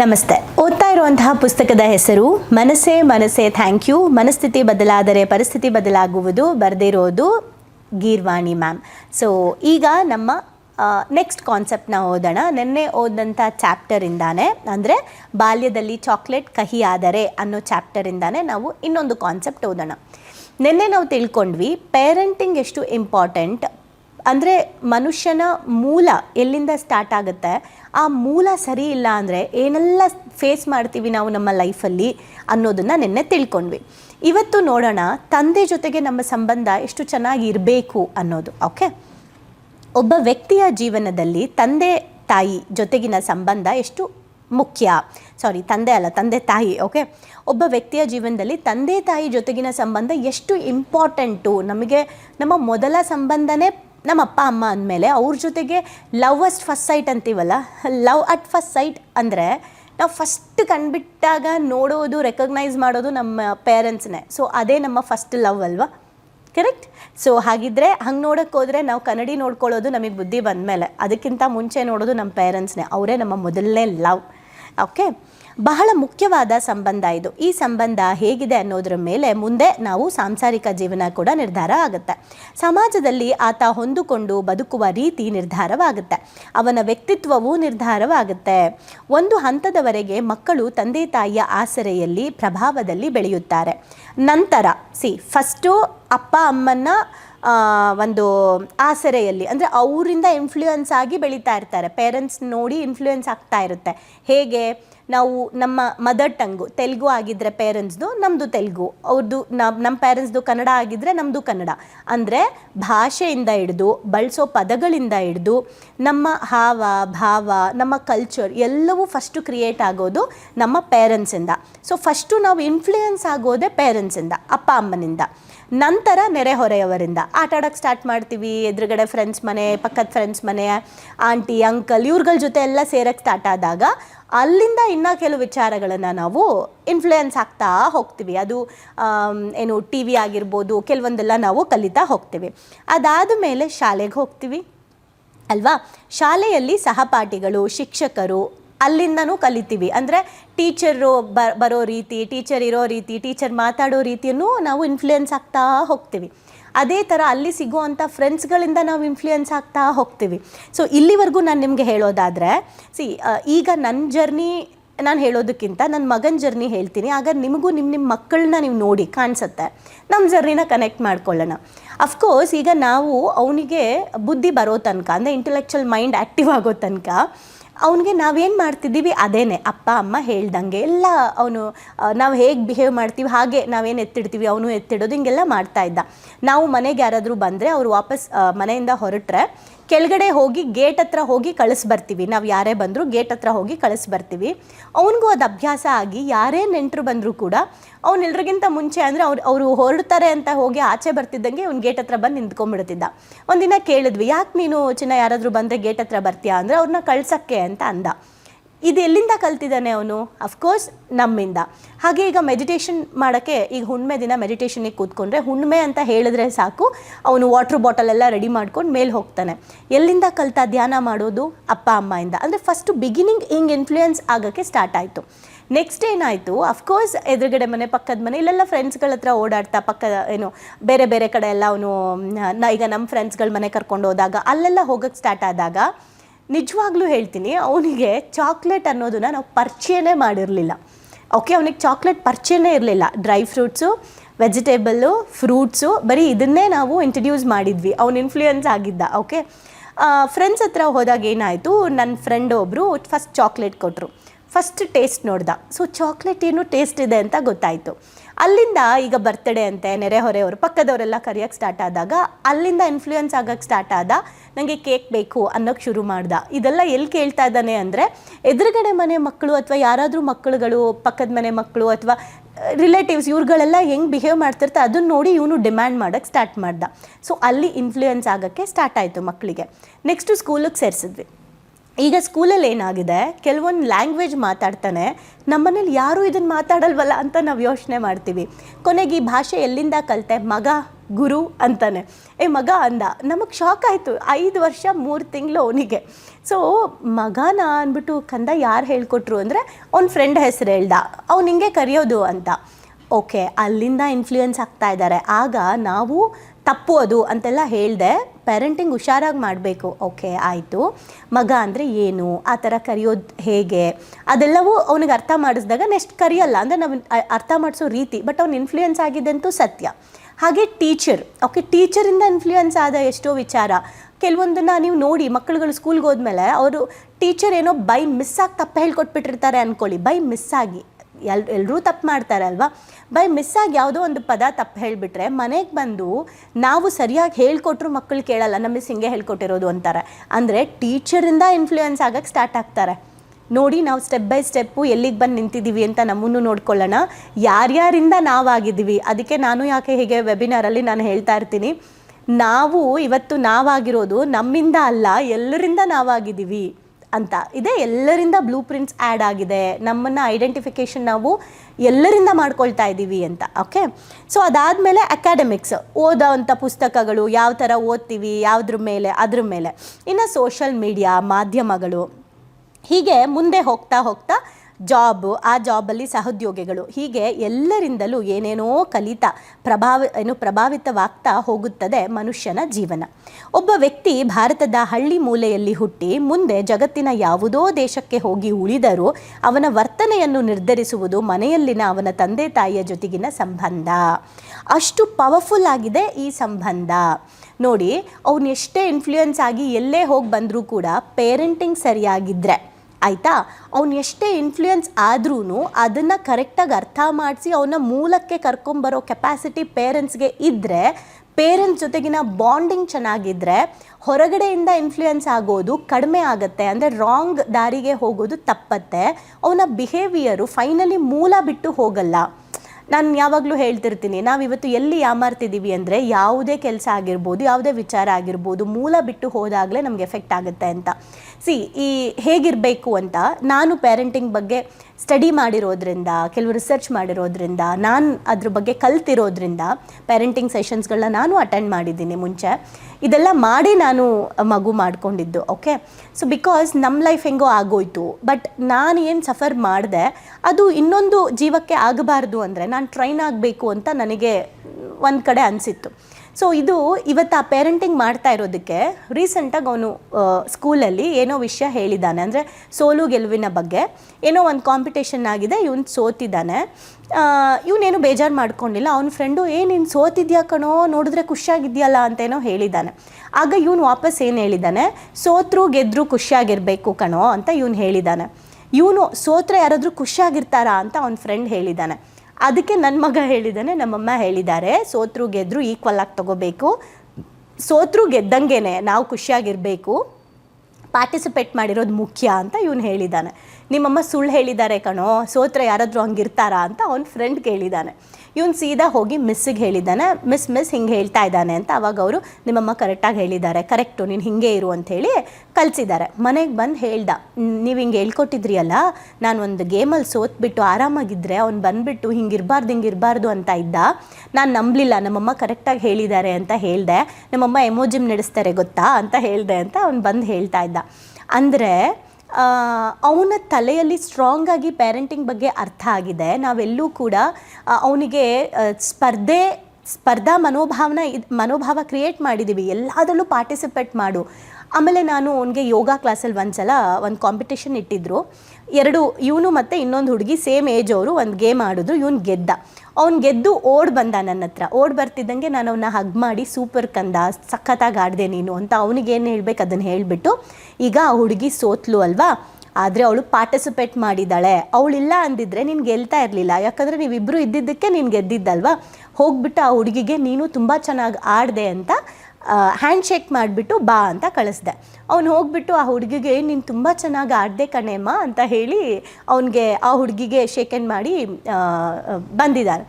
ನಮಸ್ತೆ. ಓದ್ತಾ ಇರುವಂತಹ ಪುಸ್ತಕದ ಹೆಸರು, ಮನಸ್ಸೇ ಮನಸ್ಸೇ ಥ್ಯಾಂಕ್ ಯು ಮನಸ್ಥಿತಿ ಬದಲಾದರೆ ಪರಿಸ್ಥಿತಿ ಬದಲಾಗುವುದು, ಬರೆದಿರೋದು ಗೀರ್ವಾಣಿ ಮ್ಯಾಮ್ ಸೊ ಈಗ ನಮ್ಮ ನೆಕ್ಸ್ಟ್ ಕಾನ್ಸೆಪ್ಟ್ನ ಓದೋಣ. ನಿನ್ನೆ ಓದಂಥ ಚಾಪ್ಟರಿಂದಾನೆ ಅಂದರೆ ಬಾಲ್ಯದಲ್ಲಿ ಚಾಕ್ಲೇಟ್ ಕಹಿ ಆದರೆ ಅನ್ನೋ ಚಾಪ್ಟರಿಂದಾನೆ ನಾವು ಇನ್ನೊಂದು ಕಾನ್ಸೆಪ್ಟ್ ಓದೋಣ. ನಿನ್ನೆ ನಾವು ತಿಳ್ಕೊಂಡ್ವಿ ಪೇರೆಂಟಿಂಗ್ ಎಷ್ಟು ಇಂಪಾರ್ಟೆಂಟ್ ಅಂದರೆ ಮನುಷ್ಯನ ಮೂಲ ಎಲ್ಲಿಂದ ಸ್ಟಾರ್ಟ್ ಆಗುತ್ತೆ? ಆ ಮೂಲ ಸರಿ ಇಲ್ಲ ಅಂದರೆ ಏನೆಲ್ಲ ಫೇಸ್ ಮಾಡ್ತೀವಿ ನಾವು ನಮ್ಮ ಲೈಫಲ್ಲಿ ಅನ್ನೋದನ್ನು ನಿನ್ನೆ ತಿಳ್ಕೊಂಡ್ವಿ. ಇವತ್ತು ನೋಡೋಣ ತಂದೆ ಜೊತೆಗೆ ನಮ್ಮ ಸಂಬಂಧ ಎಷ್ಟು ಚೆನ್ನಾಗಿ ಇರಬೇಕು ಅನ್ನೋದು ಓಕೆ ಒಬ್ಬ ವ್ಯಕ್ತಿಯ ಜೀವನದಲ್ಲಿ ತಂದೆ, ತಾಯಿ ಜೊತೆಗಿನ ಸಂಬಂಧ ಎಷ್ಟು ಮುಖ್ಯ? ಸಾರಿ ತಂದೆ ಅಲ್ಲ, ತಂದೆ, ತಾಯಿ ಓಕೆ ಒಬ್ಬ ವ್ಯಕ್ತಿಯ ಜೀವನದಲ್ಲಿ ತಂದೆ, ತಾಯಿ ಜೊತೆಗಿನ ಸಂಬಂಧ ಎಷ್ಟು ಇಂಪಾರ್ಟೆಂಟು ನಮಗೆ ನಮ್ಮ ಮೊದಲ ಸಂಬಂಧನೇ ನಮ್ಮ ಅಪ್ಪ ಅಮ್ಮ ಅಂದಮೇಲೆ ಅವ್ರ ಜೊತೆಗೆ ಲವ್ ಅಸ್ಟ್ ಫಸ್ಟ್ ಸೈಟ್ ಅಂತೀವಲ್ಲ ಲವ್ ಅಟ್ ಫಸ್ಟ್ ಸೈಟ್ ಅಂದರೆ ನಾವು ಫಸ್ಟ್ ಕಂಡುಬಿಟ್ಟಾಗ ನೋಡೋದು ರೆಕಗ್ನೈಸ್ ಮಾಡೋದು ನಮ್ಮ ಪೇರೆಂಟ್ಸ್ನೇ ಸೊ ಅದೇ ನಮ್ಮ ಫಸ್ಟ್ ಲವ್ ಅಲ್ವಾ? ಕರೆಕ್ಟ್ ಸೊ ಹಾಗಿದ್ರೆ ಹಂಗೆ ನೋಡೋಕ್ಕೆ ಹೋದರೆ ನಾವು ಕನ್ನಡಿ ನೋಡ್ಕೊಳ್ಳೋದು ನಮಗೆ ಬುದ್ಧಿ ಬಂದಮೇಲೆ, ಅದಕ್ಕಿಂತ ಮುಂಚೆ ನೋಡೋದು ನಮ್ಮ ಪೇರೆಂಟ್ಸ್ನೇ ಅವರೇ ನಮ್ಮ ಮೊದಲನೇ ಲವ್ ಓಕೆ ಬಹಳ ಮುಖ್ಯವಾದ ಸಂಬಂಧ ಇದು. ಈ ಸಂಬಂಧ ಹೇಗಿದೆ ಅನ್ನೋದ್ರ ಮೇಲೆ ಮುಂದೆ ನಾವು ಸಾಂಸಾರಿಕ ಜೀವನ ಕೂಡ ನಿರ್ಧಾರ ಆಗುತ್ತೆ. ಸಮಾಜದಲ್ಲಿ ಆತ ಹೊಂದಿಕೊಂಡು ಬದುಕುವ ರೀತಿ ನಿರ್ಧಾರವಾಗುತ್ತೆ. ಅವನ ವ್ಯಕ್ತಿತ್ವವೂ ನಿರ್ಧಾರವಾಗುತ್ತೆ. ಒಂದು ಹಂತದವರೆಗೆ ಮಕ್ಕಳು ತಂದೆ ತಾಯಿಯ ಆಸರೆಯಲ್ಲಿ, ಪ್ರಭಾವದಲ್ಲಿ ಬೆಳೆಯುತ್ತಾರೆ. ನಂತರ ಸಿ ಫಸ್ಟು ಅಪ್ಪ ಅಮ್ಮನ ಒಂದು ಆಸರೆಯಲ್ಲಿ, ಅಂದರೆ ಅವರಿಂದ ಇನ್ಫ್ಲೂಯೆನ್ಸ್ ಆಗಿ ಬೆಳೀತಾ ಇರ್ತಾರೆ. ಪೇರೆಂಟ್ಸ್ ನೋಡಿ ಇನ್ಫ್ಲೂಯೆನ್ಸ್ ಆಗ್ತಾ ಇರುತ್ತೆ. ಹೇಗೆ? ನಾವು ನಮ್ಮ ಮದರ್ ಟಂಗು ತೆಲುಗು ಆಗಿದ್ದರೆ ಪೇರೆಂಟ್ಸ್ದು ನಮ್ಮದು ತೆಲುಗು. ಅವ್ರದ್ದು ನಮ್ಮ ಪೇರೆಂಟ್ಸ್ದು ಕನ್ನಡ ಆಗಿದ್ದರೆ ನಮ್ಮದು ಕನ್ನಡ. ಅಂದರೆ ಭಾಷೆಯಿಂದ ಹಿಡಿದು, ಬಳಸೋ ಪದಗಳಿಂದ ಹಿಡಿದು, ನಮ್ಮ ಹಾವ, ಭಾವ, ನಮ್ಮ ಕಲ್ಚರ್ ಎಲ್ಲವೂ ಫಸ್ಟು ಕ್ರಿಯೇಟ್ ಆಗೋದು ನಮ್ಮ ಪೇರೆಂಟ್ಸಿಂದ ಸೊ ಫಸ್ಟು ನಾವು ಇನ್ಫ್ಲೂಯೆನ್ಸ್ ಆಗೋದೇ ಪೇರೆಂಟ್ಸಿಂದ ಅಪ್ಪ, ಅಮ್ಮನಿಂದ. ನಂತರ ನೆರೆಹೊರೆಯವರಿಂದ. ಆಟ ಆಡೋಕ್ಕೆ ಸ್ಟಾರ್ಟ್ ಮಾಡ್ತೀವಿ. ಎದುರುಗಡೆ ಫ್ರೆಂಡ್ಸ್ ಮನೆ, ಪಕ್ಕದ ಫ್ರೆಂಡ್ಸ್ ಮನೆ ಆಂಟಿ ಅಂಕಲ್ ಇವ್ರಗಳ ಜೊತೆ ಎಲ್ಲ ಸೇರಕ್ಕೆ ಸ್ಟಾರ್ಟ್ ಆದಾಗ ಅಲ್ಲಿಂದ ಇನ್ನೂ ಕೆಲವು ವಿಚಾರಗಳನ್ನು ನಾವು ಇನ್ಫ್ಲೂಯೆನ್ಸ್ ಆಗ್ತಾ ಹೋಗ್ತೀವಿ. ಅದು ಏನು ಟಿ ವಿ ಆಗಿರ್ಬೋದು, ಕೆಲವೊಂದೆಲ್ಲ ನಾವು ಕಲಿತಾ ಹೋಗ್ತೀವಿ. ಅದಾದ ಮೇಲೆ ಶಾಲೆಗೆ ಹೋಗ್ತೀವಿ. ಅಲ್ವಾ? ಶಾಲೆಯಲ್ಲಿ ಸಹಪಾಠಿಗಳು, ಶಿಕ್ಷಕರು ಅಲ್ಲಿಂದನೂ ಕಲಿತೀವಿ. ಅಂದರೆ ಟೀಚರು ಬರೋ ರೀತಿ, ಟೀಚರ್ ಇರೋ ರೀತಿ, ಟೀಚರ್ ಮಾತಾಡೋ ರೀತಿಯನ್ನು ನಾವು ಇನ್ಫ್ಲೂಯೆನ್ಸ್ ಆಗ್ತಾ ಹೋಗ್ತೀವಿ. ಅದೇ ಥರ ಅಲ್ಲಿ ಸಿಗುವಂಥ ಫ್ರೆಂಡ್ಸ್ಗಳಿಂದ ನಾವು ಇನ್ಫ್ಲೂಯೆನ್ಸ್ ಆಗ್ತಾ ಹೋಗ್ತೀವಿ. ಸೊ ಇಲ್ಲಿವರೆಗೂ ನಾನು ನಿಮಗೆ ಹೇಳೋದಾದರೆ ಸಿ ಈಗ ನನ್ನ ಜರ್ನಿ ನಾನು ಹೇಳೋದಕ್ಕಿಂತ ನನ್ನ ಮಗನ ಜರ್ನಿ ಹೇಳ್ತೀನಿ. ಆಗ ನಿಮಗೂ ನಿಮ್ಮ ನಿಮ್ಮ ಮಕ್ಕಳನ್ನ ನೀವು ನೋಡಿ ಕಾಣಿಸುತ್ತೆ. ನಮ್ಮ ಜರ್ನಿನ ಕನೆಕ್ಟ್ ಮಾಡ್ಕೊಳ್ಳೋಣ. ಅಫ್ಕೋರ್ಸ್ ಈಗ ನಾವು ಅವನಿಗೆ ಬುದ್ಧಿ ಬರೋ ತನಕ, ಅಂದರೆ ಇಂಟೆಲೆಕ್ಚುವಲ್ ಮೈಂಡ್ ಆ್ಯಕ್ಟಿವ್ ಆಗೋ ತನಕ ಅವನಿಗೆ ನಾವೇನು ಮಾಡ್ತಿದ್ದೀವಿ, ಅದೇನೆ. ಅಪ್ಪ, ಅಮ್ಮ ಹೇಳ್ದಂಗೆ ಎಲ್ಲ ಅವನು ನಾವು ಹೇಗೆ ಬಿಹೇವ್ ಮಾಡ್ತೀವಿ, ಹಾಗೆ ನಾವೇನು ಎತ್ತಿಡ್ತೀವಿ, ಅವನು ಎತ್ತಿಡೋದು ಹಿಂಗೆಲ್ಲ ಮಾಡ್ತಾ ಇದ್ದ. ನಾವು ಮನೆಗೆ ಯಾರಾದರೂ ಬಂದರೆ ಅವರು ವಾಪಸ್ ಮನೆಯಿಂದ ಹೊರಟ್ರೆ ಕೆಳಗಡೆ ಹೋಗಿ ಗೇಟ್ ಹತ್ರ ಹೋಗಿ ಕಳಿಸ್ಬರ್ತೀವಿ ನಾವು ಯಾರೇ ಬಂದರೂ ಗೇಟ್ ಹತ್ರ ಹೋಗಿ ಕಳಿಸ್ಬರ್ತೀವಿ ಅವನಿಗೂ ಅದು ಅಭ್ಯಾಸ ಆಗಿ ಯಾರೇ ನೆಂಟರು ಬಂದರೂ ಕೂಡ ಅವ್ನು ಎಲ್ರಿಗಿಂತ ಮುಂಚೆ ಅಂದರೆ ಅವ್ರು, ಅವರು ಹೊರಡ್ತಾರೆ ಅಂತ ಹೋಗಿ ಆಚೆ ಬರ್ತಿದ್ದಂಗೆ ಅವ್ನು ಗೇಟ್ ಹತ್ರ ಬಂದು ನಿಂತ್ಕೊಂಡ್ಬಿಡ್ತಿದ್ದ. ಒಂದಿನ ಕೇಳಿದ್ವಿ, ಯಾಕೆ ನೀನು ಚಿನ್ನ ಯಾರಾದರೂ ಬಂದರೆ ಗೇಟ್ ಹತ್ರ ಬರ್ತೀಯಾ? ಅಂದರೆ ಅವ್ರನ್ನ ಕಳ್ಸೋಕ್ಕೆ ಅಂತ ಅಂದ. ಇದು ಎಲ್ಲಿಂದ ಕಲ್ತಿದ್ದಾನೆ ಅವನು? ಅಫ್ಕೋರ್ಸ್ ನಮ್ಮಿಂದ. ಹಾಗೆ ಈಗ ಮೆಡಿಟೇಷನ್ ಮಾಡೋಕ್ಕೆ ಈಗ ಹುಣ್ಮೆ ದಿನ ಮೆಡಿಟೇಷನಿಗೆ ಕೂತ್ಕೊಂಡ್ರೆ ಹುಣ್ಮೆ ಅಂತ ಹೇಳಿದ್ರೆ ಸಾಕು. ಅವನು ವಾಟ್ರ್ ಬಾಟಲ್ ಎಲ್ಲ ರೆಡಿ ಮಾಡ್ಕೊಂಡು ಮೇಲೆ ಹೋಗ್ತಾನೆ. ಎಲ್ಲಿಂದ ಕಲ್ತ ಧ್ಯಾನ ಮಾಡೋದು? ಅಪ್ಪ, ಅಮ್ಮಯಿಂದ. ಅಂದರೆ ಫಸ್ಟು ಬಿಗಿನಿಂಗ್ ಹಿಂಗೆ ಇನ್ಫ್ಲೂಯೆನ್ಸ್ ಆಗೋಕ್ಕೆ ಸ್ಟಾರ್ಟ್ ಆಯಿತು. ನೆಕ್ಸ್ಟ್ ಏನಾಯಿತು? ಅಫ್ಕೋರ್ಸ್ ಎದುರುಗಡೆ ಮನೆ, ಪಕ್ಕದ ಮನೆ, ಇಲ್ಲೆಲ್ಲ ಫ್ರೆಂಡ್ಸ್ಗಳ ಹತ್ರ ಓಡಾಡ್ತಾ ಪಕ್ಕ ಏನು, ಬೇರೆ ಬೇರೆ ಕಡೆ ಎಲ್ಲ ಅವನು ಈಗ ನಮ್ಮ ಫ್ರೆಂಡ್ಸ್ಗಳ ಮನೆ ಕರ್ಕೊಂಡು ಹೋದಾಗ, ಅಲ್ಲೆಲ್ಲ ಹೋಗೋಕ್ಕೆ ಸ್ಟಾರ್ಟ್ ಆದಾಗ ನಿಜವಾಗ್ಲೂ ಹೇಳ್ತೀನಿ, ಅವನಿಗೆ ಚಾಕ್ಲೇಟ್ ಅನ್ನೋದನ್ನ ನಾವು ಪರಿಚಯನೇ ಮಾಡಿರಲಿಲ್ಲ. ಓಕೆ ಅವನಿಗೆ ಚಾಕ್ಲೇಟ್ ಪರಿಚಯನೇ ಇರಲಿಲ್ಲ. ಡ್ರೈ ಫ್ರೂಟ್ಸು ವೆಜಿಟೇಬಲ್ಲು ಫ್ರೂಟ್ಸು ಬರೀ ಇದನ್ನೇ ನಾವು ಇಂಟ್ರಡ್ಯೂಸ್ ಮಾಡಿದ್ವಿ. ಅವ್ನು ಇನ್ಫ್ಲೂಯೆನ್ಸ್ ಆಗಿದ್ದ ಓಕೆ ಫ್ರೆಂಡ್ಸ್ ಹತ್ರ ಹೋದಾಗ ಏನಾಯಿತು ನನ್ನ ಫ್ರೆಂಡ್ ಒಬ್ಬರು ಫಸ್ಟ್ ಚಾಕ್ಲೇಟ್ ಕೊಟ್ಟರು ಫಸ್ಟ್ ಟೇಸ್ಟ್ ನೋಡ್ದ. ಸೊ ಚಾಕ್ಲೇಟ್ ಏನು ಟೇಸ್ಟ್ ಇದೆ ಅಂತ ಗೊತ್ತಾಯಿತು. ಅಲ್ಲಿಂದ ಈಗ ಬರ್ತ್ಡೇ ಅಂತೆ, ನೆರೆಹೊರೆಯವರು, ಪಕ್ಕದವರೆಲ್ಲ ಕರೆಯೋಕ್ಕೆ ಸ್ಟಾರ್ಟ್ ಆದಾಗ, ಅಲ್ಲಿಂದ ಇನ್ಫ್ಲೂಯೆನ್ಸ್ ಆಗೋಕ್ಕೆ ಸ್ಟಾರ್ಟ್ ಆದ ನನಗೆ ಕೇಕ್ ಬೇಕು ಅನ್ನೋಕ್ಕೆ ಶುರು ಮಾಡ್ದ. ಇದೆಲ್ಲ ಎಲ್ಲಿ ಕೇಳ್ತಾ ಇದ್ದಾನೆ ಅಂದರೆ, ಎದುರುಗಡೆ ಮನೆ ಮಕ್ಕಳು ಅಥವಾ ಯಾರಾದರೂ ಮಕ್ಕಳುಗಳು, ಪಕ್ಕದ ಮನೆ ಮಕ್ಕಳು ಅಥವಾ ರಿಲೇಟಿವ್ಸ್ ಇವ್ರುಗಳೆಲ್ಲ ಹೆಂಗೆ ಬಿಹೇವ್ ಮಾಡ್ತಿರ್ತಾರೆ ಅದನ್ನ ನೋಡಿ ಇವನು ಡಿಮ್ಯಾಂಡ್ ಮಾಡೋಕ್ಕೆ ಸ್ಟಾರ್ಟ್ ಮಾಡ್ದ. ಸೊ ಅಲ್ಲಿ ಇನ್ಫ್ಲೂಯೆನ್ಸ್ ಆಗೋಕ್ಕೆ ಸ್ಟಾರ್ಟ್ ಆಯಿತು ಮಕ್ಕಳಿಗೆ. ನೆಕ್ಸ್ಟು ಸ್ಕೂಲಿಗೆ ಸೇರಿಸಿದ್ವಿ. ಈಗ ಸ್ಕೂಲಲ್ಲಿ ಏನಾಗಿದೆ? ಕೆಲವೊಂದು ಲ್ಯಾಂಗ್ವೇಜ್ ಮಾತಾಡ್ತಾನೆ. ನಮ್ಮನೇಲಿ ಯಾರೂ ಇದನ್ನು ಮಾತಾಡಲ್ವಲ್ಲ ಅಂತ ನಾವು ಯೋಚನೆ ಮಾಡ್ತೀವಿ. ಕೊನೆಗೆ ಈ ಭಾಷೆ ಎಲ್ಲಿಂದ ಕಲಿತೆ? ಮಗ, ಗುರು ಅಂತಾನೆ. ಏ, ಮಗ ಅಂದ. ನಮಗೆ ಶಾಕ್ ಆಯಿತು. ಐದು ವರ್ಷ, ಮೂರು ತಿಂಗಳು ಅವನಿಗೆ. ಸೊ ಮಗನ ಅಂದ್ಬಿಟ್ಟು ಕಂದ ಯಾರು ಹೇಳಿಕೊಟ್ರು ಅಂದರೆ, ಅವ್ನ ಫ್ರೆಂಡ್ ಹೆಸರು ಹೇಳ್ದ. ಅವ್ನು ಹಿಂಗೆ ಕರೆಯೋದು ಅಂತ. ಓಕೆ ಅಲ್ಲಿಂದ ಇನ್ಫ್ಲೂಯೆನ್ಸ್ ಆಗ್ತಾ ಇದ್ದಾರೆ ಆಗ ನಾವು ತಪ್ಪು ಅದು ಅಂತೆಲ್ಲ ಹೇಳಿದೆ. ಪೇರೆಂಟಿಂಗ್ ಹುಷಾರಾಗಿ ಮಾಡಬೇಕು. ಓಕೆ ಆಯಿತು. ಮಗ ಅಂದರೆ ಏನು? ಆ ಥರ ಕರೆಯೋದು ಹೇಗೆ? ಅದೆಲ್ಲವೂ ಅವನಿಗೆ ಅರ್ಥ ಮಾಡಿಸಿದಾಗ ನೆಕ್ಸ್ಟ್ ಕರೆಯಲ್ಲ. ಅಂದರೆ ನಾವು ಅರ್ಥ ಮಾಡಿಸೋ ರೀತಿ. ಬಟ್ ಅವ್ನು ಇನ್ಫ್ಲೂಯೆನ್ಸ್ ಅಂತೂ ಸತ್ಯ. ಹಾಗೆ ಟೀಚರ್ ಓಕೆ ಟೀಚರಿಂದ ಇನ್ಫ್ಲೂಯೆನ್ಸ್ ಆದ ಎಷ್ಟೋ ವಿಚಾರ. ಕೆಲವೊಂದನ್ನು ನೀವು ನೋಡಿ, ಮಕ್ಕಳುಗಳು ಸ್ಕೂಲ್ಗೆ ಹೋದ್ಮೇಲೆ ಅವರು ಟೀಚರ್ ಏನೋ ಬೈ ಮಿಸ್ ಆಗಿ ತಪ್ಪು ಹೇಳ್ಕೊಟ್ಬಿಟ್ಟಿರ್ತಾರೆ ಅಂದ್ಕೊಳ್ಳಿ ಬೈ ಮಿಸ್ ಆಗಿ. ಎಲ್ ಎಲ್ಲರೂ ತಪ್ಪು ಮಾಡ್ತಾರೆ ಅಲ್ವಾ ಬೈ ಮಿಸ್ ಆಗಿ ಯಾವುದೋ ಒಂದು ಪದ ತಪ್ಪು ಹೇಳಿಬಿಟ್ರೆ ಮನೆಗೆ ಬಂದು ನಾವು ಸರಿಯಾಗಿ ಹೇಳ್ಕೊಟ್ರು ಮಕ್ಕಳು ಕೇಳಲ್ಲ, ನಮ್ಮ ಮಿಸ್ ಹಿಂಗೆ ಹೇಳ್ಕೊಟ್ಟಿರೋದು ಅಂತಾರೆ. ಅಂದರೆ ಟೀಚರಿಂದ ಇನ್ಫ್ಲೂಯೆನ್ಸ್ ಆಗಕ್ಕೆ ಸ್ಟಾರ್ಟ್ ಆಗ್ತಾರೆ. ನೋಡಿ ನಾವು ಸ್ಟೆಪ್ ಬೈ ಸ್ಟೆಪ್ಪು ಎಲ್ಲಿಗೆ ಬಂದು ನಿಂತಿದ್ದೀವಿ ಅಂತ ನಮ್ಮನ್ನು ನೋಡ್ಕೊಳ್ಳೋಣ. ಯಾರ್ಯಾರಿಂದ ನಾವಾಗಿದ್ದೀವಿ? ಅದಕ್ಕೆ ನಾನು ಯಾಕೆ ಹೀಗೆ ವೆಬಿನಾರಲ್ಲಿ ನಾನು ಹೇಳ್ತಾ ಇರ್ತೀನಿ. ನಾವು ಇವತ್ತು ನಾವಾಗಿರೋದು ನಮ್ಮಿಂದ ಅಲ್ಲ, ಎಲ್ಲರಿಂದ ನಾವಾಗಿದ್ದೀವಿ. ಅಂತ. ಇದೆ, ಎಲ್ಲರಿಂದ ಬ್ಲೂ ಪ್ರಿಂಟ್ಸ್ ಆ್ಯಡ್ ಆಗಿದೆ. ನಮ್ಮನ್ನು ಐಡೆಂಟಿಫಿಕೇಷನ್ ನಾವು ಎಲ್ಲರಿಂದ ಮಾಡ್ಕೊಳ್ತಾ ಇದ್ದೀವಿ ಅಂತ ಓಕೆ ಸೊ ಅದಾದಮೇಲೆ ಅಕಾಡೆಮಿಕ್ಸ್ ಓದೋವಂಥ ಪುಸ್ತಕಗಳು, ಯಾವ ಥರ ಓದ್ತೀವಿ, ಯಾವುದ್ರ ಮೇಲೆ, ಅದ್ರ ಮೇಲೆ. ಇನ್ನು ಸೋಷಲ್ ಮೀಡಿಯಾ ಮಾಧ್ಯಮಗಳು. ಹೀಗೆ ಮುಂದೆ ಹೋಗ್ತಾ ಹೋಗ್ತಾ ಜಾಬ್ ಆ ಜಾಬಲ್ಲಿ ಸಹೋದ್ಯೋಗಿಗಳು. ಹೀಗೆ ಎಲ್ಲರಿಂದಲೂ ಏನೇನೋ ಕಲಿತಾ, ಪ್ರಭಾವ, ಏನು ಪ್ರಭಾವಿತವಾಗ್ತಾ ಹೋಗುತ್ತದೆ ಮನುಷ್ಯನ ಜೀವನ. ಒಬ್ಬ ವ್ಯಕ್ತಿ ಭಾರತದ ಹಳ್ಳಿ ಮೂಲೆಯಲ್ಲಿ ಹುಟ್ಟಿ, ಮುಂದೆ ಜಗತ್ತಿನ ಯಾವುದೋ ದೇಶಕ್ಕೆ ಹೋಗಿ ಉಳಿದರೂ ಅವನ ವರ್ತನೆಯನ್ನು ನಿರ್ಧರಿಸುವುದು ಮನೆಯಲ್ಲಿನ ಅವನ ತಂದೆ ತಾಯಿಯ ಜೊತೆಗಿನ ಸಂಬಂಧ. ಅಷ್ಟು ಪವರ್ಫುಲ್ ಆಗಿದೆ ಈ ಸಂಬಂಧ. ನೋಡಿ, ಅವನು ಎಷ್ಟೇ ಇನ್ಫ್ಲೂಯೆನ್ಸ್ ಆಗಿ ಎಲ್ಲೇ ಹೋಗಿ ಬಂದರೂ ಕೂಡ ಪೇರೆಂಟಿಂಗ್ ಸರಿಯಾಗಿದ್ದರೆ ಆಯಿತಾ? ಅವ್ನು ಎಷ್ಟೇ ಇನ್ಫ್ಲೂಯೆನ್ಸ್ ಆದ್ರೂ ಅದನ್ನು ಕರೆಕ್ಟಾಗಿ ಅರ್ಥ ಮಾಡಿಸಿ ಅವನ ಮೂಲಕ್ಕೆ ಕರ್ಕೊಂಬರೋ ಕೆಪಾಸಿಟಿ ಪೇರೆಂಟ್ಸ್ಗೆ ಇದ್ದರೆ ಪೇರೆಂಟ್ಸ್ ಜೊತೆಗಿನ ಬಾಂಡಿಂಗ್ ಚೆನ್ನಾಗಿದ್ದರೆ ಹೊರಗಡೆಯಿಂದ ಇನ್ಫ್ಲೂಯೆನ್ಸ್ ಆಗೋದು ಕಡಿಮೆ ಆಗುತ್ತೆ. ಅಂದರೆ ರಾಂಗ್ ದಾರಿಗೆ ಹೋಗೋದು ತಪ್ಪತ್ತೆ. ಅವನ ಬಿಹೇವಿಯರು ಫೈನಲಿ ಮೂಲ ಬಿಟ್ಟು ಹೋಗಲ್ಲ. ನಾನು ಯಾವಾಗಲೂ ಹೇಳ್ತಿರ್ತೀನಿ ನಾವು ಇವತ್ತು ಎಲ್ಲಿ ಯಾಮಾರ್ತಿದ್ದೀವಿ ಅಂದರೆ ಯಾವುದೇ ಕೆಲಸ ಆಗಿರ್ಬೋದು, ಯಾವುದೇ ವಿಚಾರ ಆಗಿರ್ಬೋದು, ಮೂಲ ಬಿಟ್ಟು ಹೋದಾಗಲೇ ನಮ್ಗೆ ಎಫೆಕ್ಟ್ ಆಗುತ್ತೆ ಅಂತ. ಸಿ ಈ ಹೇಗಿರಬೇಕು ಅಂತ ನಾನು ಪೇರೆಂಟಿಂಗ್ ಬಗ್ಗೆ ಸ್ಟಡಿ ಮಾಡಿರೋದ್ರಿಂದ ಕೆಲವು ರಿಸರ್ಚ್ ಮಾಡಿರೋದ್ರಿಂದ, ನಾನು ಅದ್ರ ಬಗ್ಗೆ ಕಲ್ತಿರೋದ್ರಿಂದ ಪೇರೆಂಟಿಂಗ್ ಸೆಷನ್ಸ್ಗಳನ್ನ ನಾನು ಅಟೆಂಡ್ ಮಾಡಿದ್ದೀನಿ ಮುಂಚೆ. ಇದೆಲ್ಲ ಮಾಡಿ ನಾನು ಮಗು ಮಾಡಿಕೊಂಡಿದ್ದು ಓಕೆ ಸೊ ಬಿಕಾಸ್ ನಮ್ಮ ಲೈಫ್ ಹೆಂಗೋ ಆಗೋಯ್ತು ಬಟ್ ನಾನು ಏನು ಸಫರ್ ಮಾಡಿದೆ, ಅದು ಇನ್ನೊಂದು ಜೀವಕ್ಕೆ ಆಗಬಾರ್ದು ಅಂದರೆ ನಾನು ಟ್ರೈನ್ ಆಗಬೇಕು ಅಂತ ನನಗೆ ಒಂದು ಕಡೆ ಅನಿಸಿತ್ತು. ಸೊ ಇದು ಇವತ್ತು ಆ ಪೇರೆಂಟಿಂಗ್ ಮಾಡ್ತಾ ಇರೋದಕ್ಕೆ ರೀಸೆಂಟಾಗಿ ಅವನು ಸ್ಕೂಲಲ್ಲಿ ಏನೋ ವಿಷಯ ಹೇಳಿದ್ದಾನೆ ಅಂದರೆ ಸೋಲು ಗೆಲುವಿನ ಬಗ್ಗೆ ಏನೋ ಒಂದು ಕಾಂಪಿಟೇಷನ್ ಆಗಿದೆ, ಇವನು ಸೋತಿದ್ದಾನೆ ಇವನೇನು ಬೇಜಾರು ಮಾಡ್ಕೊಂಡಿಲ್ಲ. ಅವ್ನ ಫ್ರೆಂಡು ಏ ಸೋತಿದ್ಯಾ ಕಣೋ? ನೋಡಿದ್ರೆ ಖುಷಿಯಾಗಿದೆಯಲ್ಲ? ಅಂತೇನೋ ಹೇಳಿದ್ದಾನೆ ಆಗ ಇವನು ವಾಪಸ್ ಏನು ಹೇಳಿದ್ದಾನೆ ಸೋತರು ಗೆದ್ರು ಖುಷಿಯಾಗಿರಬೇಕು ಕಣೋ, ಅಂತ ಇವನು ಹೇಳಿದ್ದಾನೆ ಇವನು, ಸೋತ್ರೆ ಯಾರಾದರೂ ಖುಷಿಯಾಗಿರ್ತಾರಾ? ಅಂತ ಅವನ ಫ್ರೆಂಡ್ ಹೇಳಿದ್ದಾನೆ ಅದಕ್ಕೆ ನನ್ನ ಮಗ ಹೇಳಿದ್ದಾನೆ ನಮ್ಮಮ್ಮ ಹೇಳಿದ್ದಾರೆ. ಸೋತ್ರು ಗೆದ್ರು ಈಕ್ವಲ್ ಆಗಿ ತಗೋಬೇಕು. ಸೋತ್ರು ಗೆದ್ದಂಗೆ ನಾವು ಖುಷಿಯಾಗಿರಬೇಕು. ಪಾರ್ಟಿಸಿಪೇಟ್ ಮಾಡಿರೋದು ಮುಖ್ಯ ಅಂತ ಇವನು ಹೇಳಿದ್ದಾನೆ ನಿಮ್ಮಮ್ಮ ಸುಳ್ಳು ಹೇಳಿದ್ದಾರೆ ಕಣೋ, ಸೋತ್ರ ಯಾರಾದರೂ ಹಂಗಿರ್ತಾರಾ ಅಂತ ಅವ್ನ ಫ್ರೆಂಡ್ ಕೇಳಿದ್ದಾನೆ ಇವನು ಸೀದಾ ಹೋಗಿ ಮಿಸ್ಸಿಗೆ ಹೇಳಿದ್ದಾನೆ ಮಿಸ್ ಮಿಸ್ ಹಿಂಗೆ ಹೇಳ್ತಾ ಇದ್ದಾನೆ ಅಂತ ಅವಾಗ ಅವರು ನಿಮ್ಮಮ್ಮ ಕರೆಕ್ಟಾಗಿ ಹೇಳಿದ್ದಾರೆ ಕರೆಕ್ಟು ನೀನು ಹಿಂಗೆ ಇರು ಅಂತ ಹೇಳಿ ಕಲಿಸಿದ್ದಾರೆ ಮನೆಗೆ ಬಂದು ಹೇಳ್ದ ನೀವು ಹಿಂಗೆ ಹೇಳ್ಕೊಟ್ಟಿದ್ರಿ ಅಲ್ಲ ನಾನು ಒಂದು ಗೇಮಲ್ಲಿ ಸೋತ್ಬಿಟ್ಟು ಆರಾಮಾಗಿದ್ದರೆ ಅವ್ನು ಬಂದುಬಿಟ್ಟು ಹಿಂಗೆ ಇರಬಾರ್ದು ಹಿಂಗೆ ಇರಬಾರ್ದು ಅಂತ ಇದ್ದ, ನಾನು ನಂಬಲಿಲ್ಲ, ನಮ್ಮಮ್ಮ ಕರೆಕ್ಟಾಗಿ ಹೇಳಿದ್ದಾರೆ ಅಂತ ಹೇಳಿದೆ, ನಮ್ಮಮ್ಮ ಎಮೋಜಿಮ್ ನಡೆಸ್ತಾರೆ ಗೊತ್ತಾ? ಅಂತ ಹೇಳಿದೆ ಅಂತ ಅವ್ನು ಬಂದು ಹೇಳ್ತಾ ಇದ್ದ. ಅಂದರೆ ಅವನ ತಲೆಯಲ್ಲಿ ಸ್ಟ್ರಾಂಗ್ ಆಗಿ ಪೇರೆಂಟಿಂಗ್ ಬಗ್ಗೆ ಅರ್ಥ ಆಗಿದೆ. ನಾವೆಲ್ಲೂ ಕೂಡ ಅವನಿಗೆ ಸ್ಪರ್ಧೆ, ಸ್ಪರ್ಧಾ ಮನೋಭಾವನ ಮನೋಭಾವ ಕ್ರಿಯೇಟ್ ಮಾಡಿದ್ದೀವಿ ಎಲ್ಲದರಲ್ಲೂ ಪಾರ್ಟಿಸಿಪೇಟ್ ಮಾಡು. ಆಮೇಲೆ ನಾನು ಅವನಿಗೆ ಯೋಗ ಕ್ಲಾಸಲ್ಲಿ ಒಂದು ಸಲ ಒಂದು ಕಾಂಪಿಟೇಷನ್ ಇಟ್ಟಿದ್ರು. ಎರಡು, ಇವನು ಮತ್ತು ಇನ್ನೊಂದು ಹುಡುಗಿ, ಸೇಮ್ ಏಜ್ ಅವರು ಒಂದು ಗೇಮ್ ಆಡಿದ್ರು ಇವನು ಗೆದ್ದ. ಅವ್ನು ಗೆದ್ದು ಓಡ್ ಬಂದ ನನ್ನ ಹತ್ರ. ಓಡ್ ಬರ್ತಿದ್ದಂಗೆ ನಾನು ಅವನ್ನ ಹಗ್ ಮಾಡಿ, ಸೂಪರ್ ಕಂದ, ಸಖತ್ತಾಗಿ ಆಡಿದೆ ನೀನು ಅಂತ ಅವನಿಗೆ ಏನು ಹೇಳ್ಬೇಕು ಅದನ್ನು ಹೇಳಿಬಿಟ್ಟು, ಈಗ ಆ ಹುಡುಗಿ ಸೋತ್ಲು ಅಲ್ವಾ? ಆದರೆ ಅವಳು ಪಾರ್ಟಿಸಿಪೇಟ್ ಮಾಡಿದ್ದಾಳೆ. ಅವಳಿಲ್ಲ ಅಂದಿದ್ರೆ ನೀನು ಗೆಲ್ತಾ ಇರಲಿಲ್ಲ. ಯಾಕಂದರೆ ನೀವಿಬ್ಬರು ಇದ್ದಿದ್ದಕ್ಕೆ ನೀನು ಗೆದ್ದಿದ್ದಲ್ವಾ? ಹೋಗ್ಬಿಟ್ಟು ಆ ಹುಡುಗಿಗೆ, ನೀನು ತುಂಬ ಚೆನ್ನಾಗಿ ಆಡಿದೆ ಅಂತ ಹ್ಯಾಂಡ್ ಶೇಕ್ ಮಾಡಿಬಿಟ್ಟು ಬಾ ಅಂತ ಕಳಿಸ್ದೆ. ಅವ್ನು ಹೋಗ್ಬಿಟ್ಟು, ಆ ಹುಡುಗಿಗೆ ನೀನು ತುಂಬ ಚೆನ್ನಾಗಿ ಆಡಿದೆ ಕಣೇಮ್ಮ ಅಂತ ಹೇಳಿ ಅವನಿಗೆ ಆ ಹುಡುಗಿಗೆ ಶೇಕ್ ಮಾಡಿ ಬಂದಿದ್ದಾರೆ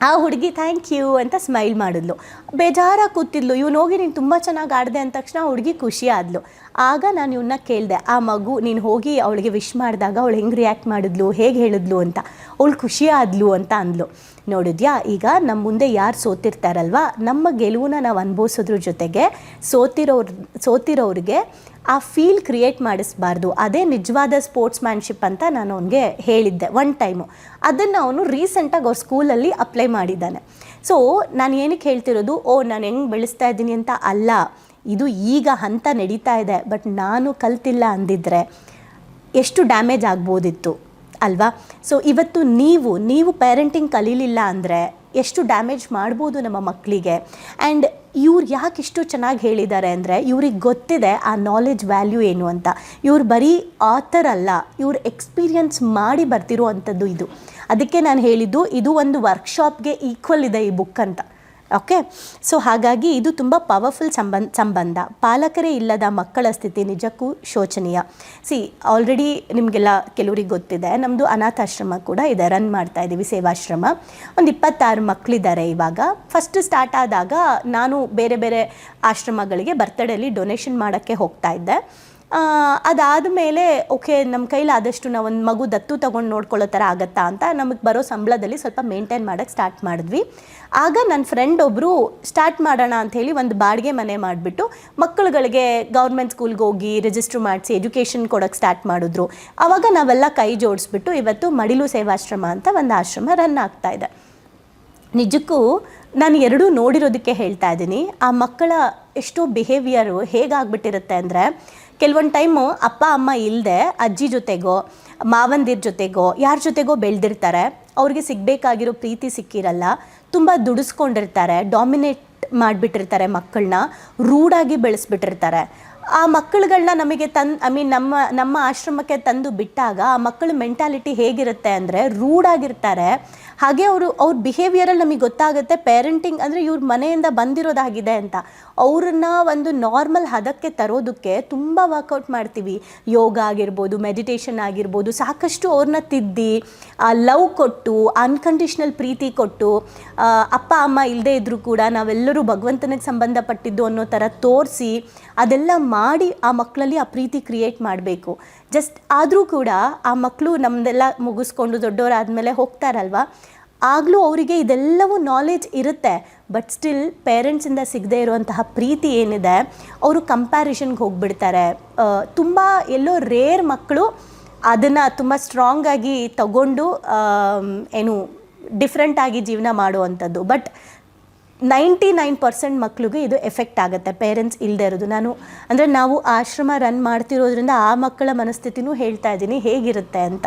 ಆ ಹುಡುಗಿ ಥ್ಯಾಂಕ್ ಯು ಅಂತ ಸ್ಮೈಲ್ ಮಾಡಿದ್ಲು. ಬೇಜಾರಾಗಿ ಕೂತಿದ್ಲು. ಇವನು ಹೋಗಿ ನೀನು ತುಂಬ ಚೆನ್ನಾಗಿ ಆಡಿದೆ ಅಂದ ತಕ್ಷಣ ಹುಡುಗಿ ಖುಷಿ ಆದ್ಲು. ಆಗ ನಾನು ಇವನ್ನ ಕೇಳಿದೆ, ಆ ಮಗು ನೀನು ಹೋಗಿ ಅವಳಿಗೆ ವಿಶ್ ಮಾಡಿದಾಗ ಅವಳು ಹೆಂಗೆ ರಿಯಾಕ್ಟ್ ಮಾಡಿದ್ಲು, ಹೇಗೆ ಹೇಳಿದ್ಲು ಅಂತ. ಅವಳು ಖುಷಿ ಆದ್ಲು ಅಂತ ಅಂದ್ಲು. ನೋಡಿದ್ಯಾ, ಈಗ ನಮ್ಮ ಮುಂದೆ ಯಾರು ಸೋತಿರ್ತಾರಲ್ವ, ನಮ್ಮ ಗೆಲುವನ್ನ ನಾವು ಅನುಭವಿಸೋದ್ರ ಜೊತೆಗೆ ಸೋತಿರೋರ್, ಸೋತಿರೋರಿಗೆ ಆ ಫೀಲ್ ಕ್ರಿಯೇಟ್ ಮಾಡಿಸ್ಬಾರ್ದು. ಅದೇ ನಿಜವಾದ ಸ್ಪೋರ್ಟ್ಸ್ ಮ್ಯಾನ್ಶಿಪ್ ಅಂತ ನಾನು ಅವನಿಗೆ ಹೇಳಿದ್ದೆ ಒನ್ ಟೈಮು ಅದನ್ನು ಅವನು ರೀಸೆಂಟಾಗಿ ಅವ್ರ ಸ್ಕೂಲಲ್ಲಿ ಅಪ್ಲೈ ಮಾಡಿದ್ದಾನೆ. ಸೊ ನಾನು ಏನಕ್ಕೆ ಹೇಳ್ತಿರೋದು? ಓ, ನಾನು ಹೆಂಗೆ ಬೆಳೆಸ್ತಾ ಇದ್ದೀನಿ ಅಂತ ಅಲ್ಲ. ಇದು ಈಗ ಹಂತ ನಡೀತಾ ಇದೆ. ಬಟ್ ನಾನು ಕಲ್ತಿಲ್ಲ ಅಂದಿದ್ರೆ ಎಷ್ಟು ಡ್ಯಾಮೇಜ್ ಆಗ್ಬೋದಿತ್ತು? ಅಲ್ವಾ? ಸೊ ಇವತ್ತು ನೀವು ನೀವು ಪೇರೆಂಟಿಂಗ್ ಕಲೀಲಿಲ್ಲ ಅಂದರೆ ಎಷ್ಟು ಡ್ಯಾಮೇಜ್ ಮಾಡ್ಬೋದು ನಮ್ಮ ಮಕ್ಕಳಿಗೆ ಆ್ಯಂಡ್ ಇವ್ರು ಯಾಕೆ ಇಷ್ಟು ಚೆನ್ನಾಗಿ ಹೇಳಿದ್ದಾರೆ ಅಂದರೆ, ಇವ್ರಿಗೆ ಗೊತ್ತಿದೆ ಆ ನಾಲೆಜ್ ವ್ಯಾಲ್ಯೂ ಏನು ಅಂತ. ಇವ್ರು ಬರೀ ಆಥರ್ ಅಲ್ಲ, ಇವ್ರು ಎಕ್ಸ್ಪೀರಿಯನ್ಸ್ ಮಾಡಿ ಬರ್ತಿರೋ ಅಂಥದ್ದು ಇದು. ಅದಕ್ಕೆ ನಾನು ಹೇಳಿದ್ದು, ಇದು ಒಂದು ವರ್ಕ್ಶಾಪ್ಗೆ ಈಕ್ವಲ್ ಇದೆ ಈ ಬುಕ್ ಅಂತ. ಓಕೆ ಸೊ ಹಾಗಾಗಿ ಇದು ತುಂಬ ಪವರ್ಫುಲ್ ಸಂಬಂಧ ಸಂಬಂಧ. ಪಾಲಕರೇ ಇಲ್ಲದ ಮಕ್ಕಳ ಸ್ಥಿತಿ ನಿಜಕ್ಕೂ ಶೋಚನೀಯ. ಸಿ ಆಲ್ರೆಡಿ ನಿಮಗೆಲ್ಲ ಕೆಲವರಿಗೆ ಗೊತ್ತಿದೆ ನಮ್ಮದು ಅನಾಥಾಶ್ರಮ ಕೂಡ ಇದೆ ರನ್ ಮಾಡ್ತಾ ಇದ್ದೀವಿ ಸೇವಾಶ್ರಮ. ಒಂದು ಇಪ್ಪತ್ತಾರು ಮಕ್ಕಳಿದ್ದಾರೆ ಇವಾಗ. ಫಸ್ಟ್ ಸ್ಟಾರ್ಟ್ ಆದಾಗ ನಾನು ಬೇರೆ ಬೇರೆ ಆಶ್ರಮಗಳಿಗೆ ಬರ್ತಡೇಲಿ ಡೊನೇಷನ್ ಮಾಡೋಕ್ಕೆ ಹೋಗ್ತಾ ಇದ್ದೆ. ಅದಾದ ಮೇಲೆ, ಓಕೆ ನಮ್ಮ ಕೈಲಿ ಆದಷ್ಟು ನಾವು ಒಂದು ಮಗು ದತ್ತು ತೊಗೊಂಡು ನೋಡ್ಕೊಳ್ಳೋ ಥರ ಆಗತ್ತಾ ಅಂತ ನಮಗೆ ಬರೋ ಸಂಬಳದಲ್ಲಿ ಸ್ವಲ್ಪ ಮೇಂಟೈನ್ ಮಾಡೋಕ್ಕೆ ಸ್ಟಾರ್ಟ್ ಮಾಡಿದ್ವಿ. ಆಗ ನನ್ನ ಫ್ರೆಂಡ್ ಒಬ್ಬರು ಸ್ಟಾರ್ಟ್ ಮಾಡೋಣ ಅಂಥೇಳಿ ಒಂದು ಬಾಡಿಗೆ ಮನೆ ಮಾಡಿಬಿಟ್ಟು ಮಕ್ಕಳುಗಳಿಗೆ ಗೌರ್ಮೆಂಟ್ ಸ್ಕೂಲ್ಗೆ ಹೋಗಿ ರಿಜಿಸ್ಟ್ರ್ ಮಾಡಿಸಿ ಎಜುಕೇಷನ್ ಕೊಡೋಕ್ಕೆ ಸ್ಟಾರ್ಟ್ ಮಾಡಿದ್ರು. ಆವಾಗ ನಾವೆಲ್ಲ ಕೈ ಜೋಡಿಸ್ಬಿಟ್ಟು ಇವತ್ತು ಮಡಿಲು ಸೇವಾಶ್ರಮ ಅಂತ ಒಂದು ಆಶ್ರಮ ರನ್ ಆಗ್ತಾ ಇದೆ. ನಿಜಕ್ಕೂ ನಾನು ಎರಡೂ ನೋಡಿರೋದಕ್ಕೆ ಹೇಳ್ತಾ ಇದ್ದೀನಿ. ಆ ಮಕ್ಕಳ ಎಷ್ಟೋ ಬಿಹೇವಿಯರು ಹೇಗಾಗ್ಬಿಟ್ಟಿರುತ್ತೆ ಅಂದರೆ ಕೆಲವೊಂದು ಟೈಮು ಅಪ್ಪ, ಅಮ್ಮ ಇಲ್ಲದೆ ಅಜ್ಜಿ ಜೊತೆಗೋ, ಮಾವಂದಿರ ಜೊತೆಗೋ, ಯಾರ ಜೊತೆಗೋ ಬೆಳೆದಿರ್ತಾರೆ. ಅವ್ರಿಗೆ ಸಿಗಬೇಕಾಗಿರೋ ಪ್ರೀತಿ ಸಿಕ್ಕಿರಲ್ಲ. ತುಂಬ ದುಡಿಸ್ಕೊಂಡಿರ್ತಾರೆ, ಡಾಮಿನೇಟ್ ಮಾಡಿಬಿಟ್ಟಿರ್ತಾರೆ ಮಕ್ಕಳನ್ನ ರೂಢಾಗಿ ಬೆಳೆಸ್ಬಿಟ್ಟಿರ್ತಾರೆ. ಆ ಮಕ್ಕಳುಗಳನ್ನ ನಮಗೆ ತನ್ ಐ ಮೀನ್ ನಮ್ಮ ನಮ್ಮ ಆಶ್ರಮಕ್ಕೆ ತಂದು ಬಿಟ್ಟಾಗ ಆ ಮಕ್ಕಳ ಮೆಂಟಾಲಿಟಿ ಹೇಗಿರುತ್ತೆ ಅಂದರೆ ರೂಡಾಗಿರ್ತಾರೆ. ಹಾಗೆ ಅವರು, ಅವ್ರ ಬಿಹೇವಿಯರಲ್ಲಿ ನಮಗೆ ಗೊತ್ತಾಗುತ್ತೆ ಪೇರೆಂಟಿಂಗ್ ಅಂದರೆ ಇವ್ರ ಮನೆಯಿಂದ ಬಂದಿರೋದಾಗಿದೆ ಅಂತ. ಅವ್ರನ್ನ ಒಂದು ನಾರ್ಮಲ್ ಹದಕ್ಕೆ ತರೋದಕ್ಕೆ ತುಂಬ ವರ್ಕೌಟ್ ಮಾಡ್ತೀವಿ. ಯೋಗ ಆಗಿರ್ಬೋದು ಮೆಡಿಟೇಷನ್ ಆಗಿರ್ಬೋದು, ಸಾಕಷ್ಟು ಅವ್ರನ್ನ ತಿದ್ದಿ ಲವ್ ಕೊಟ್ಟು ಅನ್ಕಂಡೀಷ್ನಲ್ ಪ್ರೀತಿ ಕೊಟ್ಟು ಅಪ್ಪ, ಅಮ್ಮ ಇಲ್ಲದೇ ಇದ್ದರೂ ಕೂಡ ನಾವೆಲ್ಲರೂ ಭಗವಂತನಿಗೆ ಸಂಬಂಧಪಟ್ಟಿದ್ದು ಅನ್ನೋ ಥರ ತೋರಿಸಿ, ಅದೆಲ್ಲ ಮಾಡಿ ಆ ಮಕ್ಕಳಲ್ಲಿ ಆ ಪ್ರೀತಿ ಕ್ರಿಯೇಟ್ ಮಾಡಬೇಕು. ಜಸ್ಟ್ ಆದರೂ ಕೂಡ ಆ ಮಕ್ಕಳು ನಮ್ಮದೆಲ್ಲ ಮುಗಿಸ್ಕೊಂಡು ದೊಡ್ಡವರಾದಮೇಲೆ ಹೋಗ್ತಾರಲ್ವ? ಆಗಲೂ ಅವರಿಗೆ ಇದೆಲ್ಲವೂ ನಾಲೆಜ್ ಇರುತ್ತೆ. ಬಟ್ ಸ್ಟಿಲ್ ಪೇರೆಂಟ್ಸಿಂದ ಸಿಗದೇ ಇರುವಂತಹ ಪ್ರೀತಿ ಏನಿದೆ, ಅವರು ಕಂಪ್ಯಾರಿಷನ್ಗೆ ಹೋಗ್ಬಿಡ್ತಾರೆ. ತುಂಬ ಎಲ್ಲೋ ರೇರ್ ಮಕ್ಕಳು ಅದನ್ನು ತುಂಬ ಸ್ಟ್ರಾಂಗಾಗಿ ತಗೊಂಡು ಏನು ಡಿಫ್ರೆಂಟಾಗಿ ಜೀವನ ಮಾಡುವಂಥದ್ದು. ಬಟ್ ನೈಂಟಿ ನೈನ್ ಪರ್ಸೆಂಟ್ ಮಕ್ಕಳಿಗೂ ಇದು ಎಫೆಕ್ಟ್ ಆಗುತ್ತೆ ಪೇರೆಂಟ್ಸ್ ಇಲ್ಲದೆ ಇರೋದು. ನಾನು ಅಂದರೆ ನಾವು ಆಶ್ರಮ ರನ್ ಮಾಡ್ತಿರೋದ್ರಿಂದ ಆ ಮಕ್ಕಳ ಮನಸ್ಥಿತಿನೂ ಹೇಳ್ತಾ ಇದ್ದೀನಿ, ಹೇಗಿರುತ್ತೆ ಅಂತ.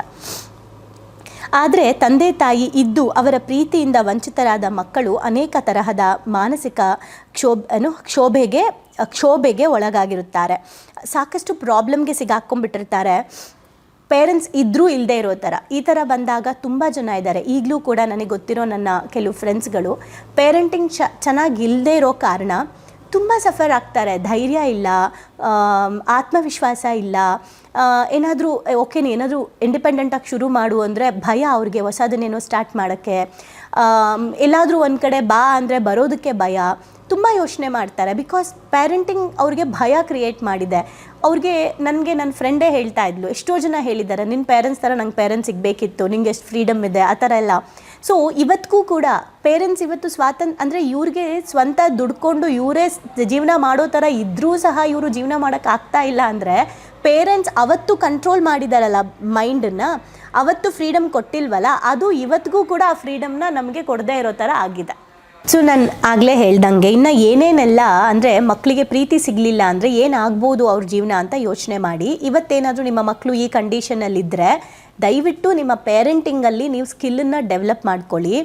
ಆದರೆ ತಂದೆ ತಾಯಿ ಇದ್ದು ಅವರ ಪ್ರೀತಿಯಿಂದ ವಂಚಿತರಾದ ಮಕ್ಕಳು ಅನೇಕ ತರಹದ ಮಾನಸಿಕ ಕ್ಷೋಭ, ಏನು, ಕ್ಷೋಭೆಗೆ ಕ್ಷೋಭೆಗೆ ಒಳಗಾಗಿರುತ್ತಾರೆ. ಸಾಕಷ್ಟು ಪ್ರಾಬ್ಲಮ್ಗೆ ಸಿಗಾಕೊಂಡ್ಬಿಟ್ಟಿರ್ತಾರೆ ಪೇರೆಂಟ್ಸ್ ಇದ್ದರೂ ಇಲ್ಲದೆ ಇರೋ ಥರ. ಈ ಥರ ಬಂದಾಗ ತುಂಬ ಜನ ಇದ್ದಾರೆ. ಈಗಲೂ ಕೂಡ ನನಗೆ ಗೊತ್ತಿರೋ ನನ್ನ ಕೆಲವು ಫ್ರೆಂಡ್ಸ್ಗಳು ಪೇರೆಂಟಿಂಗ್ ಚ, ಚೆನ್ನಾಗಿ ಇಲ್ಲದೆ ಇರೋ ಕಾರಣ ತುಂಬ ಸಫರ್ ಆಗ್ತಾರೆ. ಧೈರ್ಯ ಇಲ್ಲ ಆತ್ಮವಿಶ್ವಾಸ ಇಲ್ಲ. ಏನಾದರೂ ಓಕೆ ಏನಾದರೂ ಇಂಡಿಪೆಂಡೆಂಟಾಗಿ ಶುರು ಮಾಡು ಅಂದರೆ ಭಯ ಅವ್ರಿಗೆ ಹೊಸದನ್ನೇನೋ ಸ್ಟಾರ್ಟ್ ಮಾಡೋಕ್ಕೆ. ಎಲ್ಲಾದರೂ ಒಂದು ಕಡೆ ಬಾ ಅಂದರೆ ಬರೋದಕ್ಕೆ ಭಯ. ತುಂಬ ಯೋಚನೆ ಮಾಡ್ತಾರೆ. ಬಿಕಾಸ್ ಪೇರೆಂಟಿಂಗ್ ಅವ್ರಿಗೆ ಭಯ ಕ್ರಿಯೇಟ್ ಮಾಡಿದೆ. ಅವ್ರಿಗೆ ನನಗೆ ನನ್ನ ಫ್ರೆಂಡೇ ಹೇಳ್ತಾ ಇದ್ಲು. ಎಷ್ಟೋ ಜನ ಹೇಳಿದ್ದಾರೆ ನಿನ್ನ ಪೇರೆಂಟ್ಸ್ ಥರ ನಂಗೆ ಪೇರೆಂಟ್ಸ್ ಬೇಕಿತ್ತು ನಿಂಗೆ ಎಷ್ಟು ಫ್ರೀಡಮ್ ಇದೆ, ಆ ಥರ ಎಲ್ಲ. ಸೊ ಇವತ್ತಿಗೂ ಕೂಡ ಪೇರೆಂಟ್ಸ್ ಇವತ್ತು ಸ್ವಾತಂತ್ರ್ಯ ಅಂದರೆ ಇವ್ರಿಗೆ ಸ್ವಂತ ದುಡ್ಕೊಂಡು ಇವರೇ ಜೀವನ ಮಾಡೋ ಥರ ಇದ್ದರೂ ಸಹ ಇವರು ಜೀವನ ಮಾಡೋಕ್ಕಾಗ್ತಾ ಇಲ್ಲ ಅಂದರೆ ಪೇರೆಂಟ್ಸ್ ಅವತ್ತು ಕಂಟ್ರೋಲ್ ಮಾಡಿದಾರಲ್ಲ ಮೈಂಡನ್ನು ಅವತ್ತು ಫ್ರೀಡಮ್ ಕೊಟ್ಟಿಲ್ವಲ್ಲ, ಅದು ಇವತ್ತಿಗೂ ಕೂಡ ಆ ಫ್ರೀಡಮ್ನ ನಮಗೆ ಕೊಡದೇ ಇರೋ ಥರ ಆಗಿದೆ. ಸೊ ನಾನು ಆಗಲೇ ಹೇಳ್ದಂಗೆ, ಇನ್ನು ಏನೇನೆಲ್ಲ ಅಂದರೆ ಮಕ್ಕಳಿಗೆ ಪ್ರೀತಿ ಸಿಗಲಿಲ್ಲ ಅಂದರೆ ಏನಾಗ್ಬೋದು ಅವ್ರ ಜೀವನ ಅಂತ ಯೋಚನೆ ಮಾಡಿ. ಇವತ್ತೇನಾದರೂ ನಿಮ್ಮ ಮಕ್ಕಳು ಈ ಕಂಡೀಷನಲ್ಲಿದ್ದರೆ ದಯವಿಟ್ಟು ನಿಮ್ಮ ಪೇರೆಂಟಿಂಗಲ್ಲಿ ನೀವು ಸ್ಕಿಲ್ಲನ್ನು ಡೆವಲಪ್ ಮಾಡ್ಕೊಳ್ಳಿ.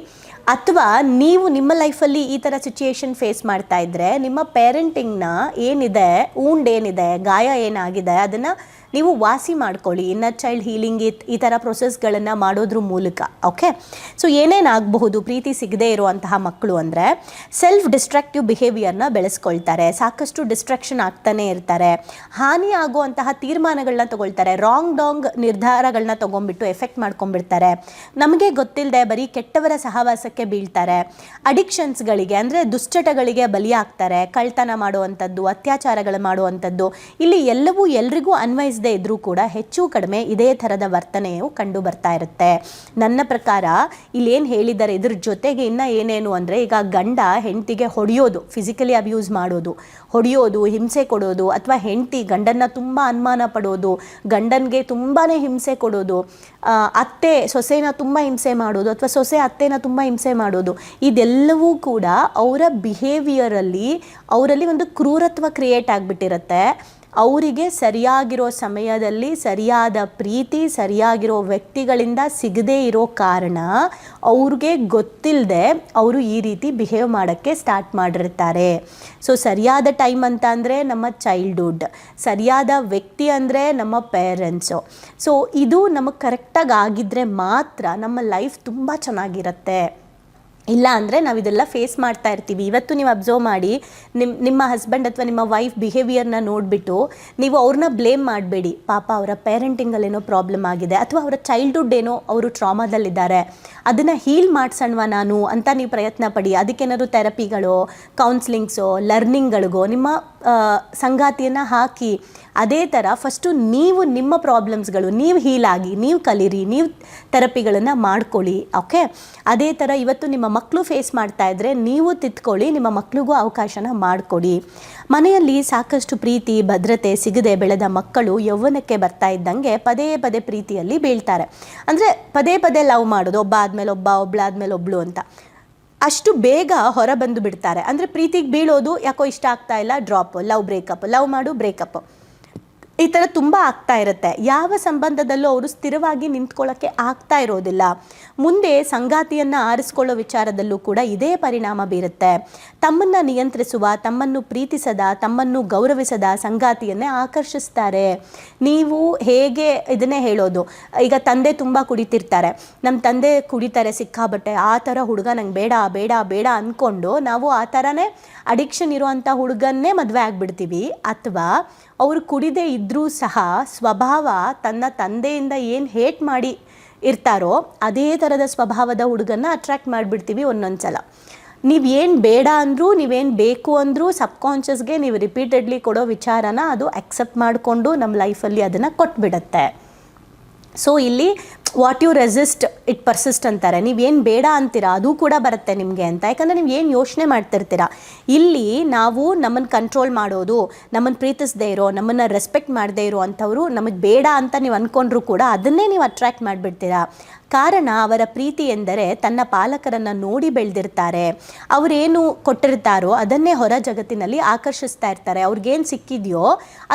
ಅಥವಾ ನೀವು ನಿಮ್ಮ ಲೈಫಲ್ಲಿ ಈ ಥರ ಸಿಚುಯೇಷನ್ ಫೇಸ್ ಮಾಡ್ತಾ ಇದ್ದರೆ ನಿಮ್ಮ ಪೇರೆಂಟಿಂಗ್ನ ಏನಿದೆ ಊಂಡ್ ಏನಿದೆ, ಗಾಯ ಏನಾಗಿದೆ, ಅದನ್ನು ನೀವು ವಾಸಿ ಮಾಡ್ಕೊಳ್ಳಿ. ಇನ್ನರ್ ಚೈಲ್ಡ್ ಹೀಲಿಂಗ್ ಈ ಥರ ಪ್ರೊಸೆಸ್ಗಳನ್ನು ಮಾಡೋದ್ರ ಮೂಲಕ ಓಕೆ ಸೊ ಏನೇನಾಗಬಹುದು, ಪ್ರೀತಿ ಸಿಗದೇ ಇರುವಂತಹ ಮಕ್ಕಳು ಅಂದರೆ ಸೆಲ್ಫ್ ಡಿಸ್ಟ್ರಕ್ಟಿವ್ ಬಿಹೇವಿಯರ್ನ ಬೆಳೆಸ್ಕೊಳ್ತಾರೆ. ಸಾಕಷ್ಟು ಡಿಸ್ಟ್ರಾಕ್ಷನ್ ಆಗ್ತಾನೆ ಇರ್ತಾರೆ. ಹಾನಿ ಆಗುವಂತಹ ತೀರ್ಮಾನಗಳನ್ನ ತಗೊಳ್ತಾರೆ. ರಾಂಗ್ ಡಾಂಗ್ ನಿರ್ಧಾರಗಳನ್ನ ತಗೊಂಡ್ಬಿಟ್ಟು ಎಫೆಕ್ಟ್ ಮಾಡ್ಕೊಂಡ್ಬಿಡ್ತಾರೆ. ನಮಗೆ ಗೊತ್ತಿಲ್ಲದೆ ಬರೀ ಕೆಟ್ಟವರ ಸಹವಾಸಕ್ಕೆ ಬೀಳ್ತಾರೆ. ಅಡಿಕ್ಷನ್ಸ್ಗಳಿಗೆ ಅಂದರೆ ದುಶ್ಚಟಗಳಿಗೆ ಬಲಿಯಾಗ್ತಾರೆ. ಕಳ್ತನ ಮಾಡುವಂಥದ್ದು, ಅತ್ಯಾಚಾರಗಳು ಮಾಡುವಂಥದ್ದು. ಇಲ್ಲಿ ಎಲ್ಲವೂ ಎಲ್ರಿಗೂ ಅನ್ವಯಿಸದೇ ಇದ್ದರೂ ಕೂಡ ಹೆಚ್ಚು ಕಡಿಮೆ ಇದೇ ಥರದ ವರ್ತನೆಯು ಕಂಡು ಬರ್ತಾ ಇರುತ್ತೆ. ನನ್ನ ಪ್ರಕಾರ ಇಲ್ಲಿ ಏನು ಹೇಳಿದ್ದಾರೆ ಇದ್ರ ಜೊತೆಗೆ ಇನ್ನು ಏನೇನು ಅಂದರೆ ಈಗ ಗಂಡ ಹೆಂಡತಿಗೆ ಹೊಡೆಯೋದು ಫಿಸಿಕಲಿ ಅಬ್ಯೂಸ್ ಮಾಡೋದು, ಹೊಡೆಯೋದು, ಹಿಂಸೆ ಕೊಡೋದು, ಅಥವಾ ಹೆಂಡತಿ ಗಂಡನ್ನ ತುಂಬ ಅನುಮಾನ ಪಡೋದು, ಗಂಡನಿಗೆ ತುಂಬಾ ಹಿಂಸೆ ಕೊಡೋದು ಅತ್ತೆ ಸೊಸೆನ ತುಂಬ ಹಿಂಸೆ ಮಾಡೋದು, ಅಥವಾ ಸೊಸೆ ಅತ್ತೆನ ತುಂಬ ಹಿಂಸೆ ಮಾಡೋದು. ಇದೆಲ್ಲವೂ ಕೂಡ ಅವರ ಬಿಹೇವಿಯರಲ್ಲಿ ಅವರಲ್ಲಿ ಒಂದು ಕ್ರೂರತ್ವ ಕ್ರಿಯೇಟ್ ಆಗಿಬಿಟ್ಟಿರುತ್ತೆ. ಅವರಿಗೆ ಸರಿಯಾಗಿರೋ ಸಮಯದಲ್ಲಿ ಸರಿಯಾದ ಪ್ರೀತಿ, ಸರಿಯಾಗಿರೋ ವ್ಯಕ್ತಿಗಳಿಂದ ಸಿಗದೇ ಇರೋ ಕಾರಣ ಅವ್ರಿಗೆ ಗೊತ್ತಿಲ್ಲದೆ ಅವರು ಈ ರೀತಿ ಬಿಹೇವ್ ಮಾಡೋಕ್ಕೆ ಸ್ಟಾರ್ಟ್ ಮಾಡಿರ್ತಾರೆ. ಸೊ ಸರಿಯಾದ ಟೈಮ್ ಅಂತ ಅಂದರೆ ನಮ್ಮ ಚೈಲ್ಡ್ಹುಡ್ ಸರಿಯಾದ ವ್ಯಕ್ತಿ ಅಂದರೆ ನಮ್ಮ ಪೇರೆಂಟ್ಸು ಸೊ ಇದು ನಮಗೆ ಕರೆಕ್ಟಾಗಿ ಆಗಿದ್ದರೆ ಮಾತ್ರ ನಮ್ಮ ಲೈಫ್ ತುಂಬ ಚೆನ್ನಾಗಿರುತ್ತೆ. ಇಲ್ಲ ಅಂದರೆ ನಾವು ಇದೆಲ್ಲ ಫೇಸ್ ಮಾಡ್ತಾ ಇರ್ತೀವಿ. ಇವತ್ತು ನೀವು ಅಬ್ಸರ್ವ್ ಮಾಡಿ ನಿಮ್ಮ ನಿಮ್ಮ ಹಸ್ಬೆಂಡ್ ಅಥವಾ ನಿಮ್ಮ ವೈಫ್ ಬಿಹೇವಿಯರ್ನ ನೋಡಿಬಿಟ್ಟು ನೀವು ಅವ್ರನ್ನ ಬ್ಲೇಮ್ ಮಾಡಬೇಡಿ. ಪಾಪ ಅವರ ಪೇರೆಂಟಿಂಗಲ್ಲೇನೋ ಪ್ರಾಬ್ಲಮ್ ಆಗಿದೆ ಅಥವಾ ಅವರ ಚೈಲ್ಡ್ಹುಡ್ ಏನೋ ಅವರು ಟ್ರಾಮಾದಲ್ಲಿದ್ದಾರೆ ಅದನ್ನು ಹೀಲ್ ಮಾಡ್ಸಣ್ವ ನಾನು ಅಂತ ನೀವು ಪ್ರಯತ್ನ ಪಡಿ. ಅದಕ್ಕೇನಾದ್ರು ಥೆರಪಿಗಳು ಕೌನ್ಸ್ಲಿಂಗ್ಸೋ ಲರ್ನಿಂಗ್ಗಳಿಗೋ ನಿಮ್ಮ ಸಂಗಾತಿಯನ್ನು ಹಾಕಿ ಅದೇ ಥರ ಫಸ್ಟು ನೀವು ನಿಮ್ಮ ಪ್ರಾಬ್ಲಮ್ಸ್ಗಳು ನೀವು ಹೀಲಾಗಿ ನೀವು ಕಲೀರಿ, ನೀವು ಥೆರಪಿಗಳನ್ನು ಮಾಡ್ಕೊಳ್ಳಿ ಓಕೆ ಅದೇ ಥರ ಇವತ್ತು ನಿಮ್ಮ ಮಕ್ಕಳು ಫೇಸ್ ಮಾಡ್ತಾ ಇದ್ದರೆ ನೀವು ತಿತ್ಕೊಳ್ಳಿ, ನಿಮ್ಮ ಮಕ್ಕಳಿಗೂ ಅವಕಾಶನ ಮಾಡಿಕೊಡಿ. ಮನೆಯಲ್ಲಿ ಸಾಕಷ್ಟು ಪ್ರೀತಿ, ಭದ್ರತೆ ಸಿಗದೆ ಬೆಳೆದ ಮಕ್ಕಳು ಯೌವನಕ್ಕೆ ಬರ್ತಾ ಇದ್ದಂಗೆ ಪದೇ ಪದೇ ಪ್ರೀತಿಯಲ್ಲಿ ಬೀಳ್ತಾರೆ. ಅಂದರೆ ಪದೇ ಪದೇ ಲವ್ ಮಾಡೋದು, ಒಬ್ಬ ಆದಮೇಲೆ ಒಬ್ಬ ಒಬ್ಬಳಾದ್ಮೇಲೆ ಒಬ್ಳು ಅಂತ. ಅಷ್ಟು ಬೇಗ ಹೊರ ಬಂದು ಬಿಡ್ತಾರೆ. ಅಂದರೆ ಪ್ರೀತಿಗೆ ಬೀಳೋದು ಯಾಕೋ ಇಷ್ಟ ಆಗ್ತಾ ಇಲ್ಲ ಡ್ರಾಪ್ ಲವ್ ಬ್ರೇಕಪ್ ಲವ್ ಮಾಡು ಬ್ರೇಕಪ್ ಈ ಥರ ತುಂಬ ಆಗ್ತಾ ಇರುತ್ತೆ. ಯಾವ ಸಂಬಂಧದಲ್ಲೂ ಅವರು ಸ್ಥಿರವಾಗಿ ನಿಂತ್ಕೊಳ್ಳೋಕ್ಕೆ ಆಗ್ತಾ ಇರೋದಿಲ್ಲ. ಮುಂದೆ ಸಂಗಾತಿಯನ್ನು ಆರಿಸ್ಕೊಳ್ಳೋ ವಿಚಾರದಲ್ಲೂ ಕೂಡ ಇದೇ ಪರಿಣಾಮ ಬೀರುತ್ತೆ. ತಮ್ಮನ್ನು ನಿಯಂತ್ರಿಸುವ, ತಮ್ಮನ್ನು ಪ್ರೀತಿಸದ, ತಮ್ಮನ್ನು ಗೌರವಿಸದ ಸಂಗಾತಿಯನ್ನೇ ಆಕರ್ಷಿಸ್ತಾರೆ. ನೀವು ಹೇಗೆ ಇದನ್ನೇ ಹೇಳೋದು? ಈಗ ತಂದೆ ತುಂಬ ಕುಡಿತಿರ್ತಾರೆ. ನಮ್ಮ ತಂದೆ ಕುಡಿತಾರೆ ಸಿಕ್ಕಾಬಟ್ಟೆ ಆ ಥರ ಹುಡುಗ ನಂಗೆ ಬೇಡ ಬೇಡ ಬೇಡ ಅಂದ್ಕೊಂಡು ನಾವು ಆ ಥರನೇ ಅಡಿಕ್ಷನ್ ಇರುವಂಥ ಹುಡುಗನ್ನೇ ಮದುವೆ ಆಗಿಬಿಡ್ತೀವಿ. ಅಥವಾ ಅವರು ಕುಡಿದೇ ಇದ್ದರೂ ಸಹ ಸ್ವಭಾವ ತನ್ನ ತಂದೆಯಿಂದ ಏನು ಹೇಟ್ ಮಾಡಿ ಇರ್ತಾರೋ ಅದೇ ಥರದ ಸ್ವಭಾವದ ಹುಡುಗನ್ನ ಅಟ್ರ್ಯಾಕ್ಟ್ ಮಾಡಿಬಿಡ್ತೀವಿ ಒಂದೊಂದು ಸಲ ನೀವು ಏನು ಬೇಡ ಅಂದರೂ ನೀವೇನು ಬೇಕು ಅಂದರೂ ಸಬ್ಕಾನ್ಷಿಯಸ್ಗೆ ನೀವು ರಿಪೀಟೆಡ್ಲಿ ಕೊಡೋ ವಿಚಾರನ ಅದು ಅಕ್ಸೆಪ್ಟ್ ಮಾಡಿಕೊಂಡು ನಮ್ಮ ಲೈಫಲ್ಲಿ ಅದನ್ನು ಕೊಟ್ಬಿಡುತ್ತೆ. ಸೊ ಇಲ್ಲಿ what you resist it persist ಅಂತಾರೆ. ನೀವೇನು ಬೇಡ ಅಂತೀರಾ, ಅದು ಕೂಡ ಬರುತ್ತೆ ನಿಮಗೆ ಅಂತ. ಯಾಕಂದರೆ ನೀವು ಏನು ಯೋಚನೆ ಮಾಡ್ತಿರ್ತೀರಾ? ಇಲ್ಲಿ ನಾವು ನಮ್ಮನ್ನು ಕಂಟ್ರೋಲ್ ಮಾಡೋದು ನಮ್ಮನ್ನು ಪ್ರೀತಿಸದೇ ಇರೋ, ನಮ್ಮನ್ನು ರೆಸ್ಪೆಕ್ಟ್ ಮಾಡದೇ ಇರೋ ಅಂಥವ್ರು ನಮಗೆ ಬೇಡ ಅಂತ ನೀವು ಅಂದ್ಕೊಂಡ್ರೂ ಕೂಡ ಅದನ್ನೇ ನೀವು ಅಟ್ರ್ಯಾಕ್ಟ್ ಮಾಡಿಬಿಡ್ತೀರಾ? ಕಾರಣ ಅವರ ಪ್ರೀತಿ ಎಂದರೆ ತನ್ನ ಪಾಲಕರನ್ನು ನೋಡಿ ಬೆಳೆದಿರ್ತಾರೆ. ಅವರೇನು ಕೊಟ್ಟಿರ್ತಾರೋ ಅದನ್ನೇ ಹೊರ ಜಗತ್ತಿನಲ್ಲಿ ಆಕರ್ಷಿಸ್ತಾ ಇರ್ತಾರೆ. ಅವ್ರಿಗೇನು ಸಿಕ್ಕಿದೆಯೋ,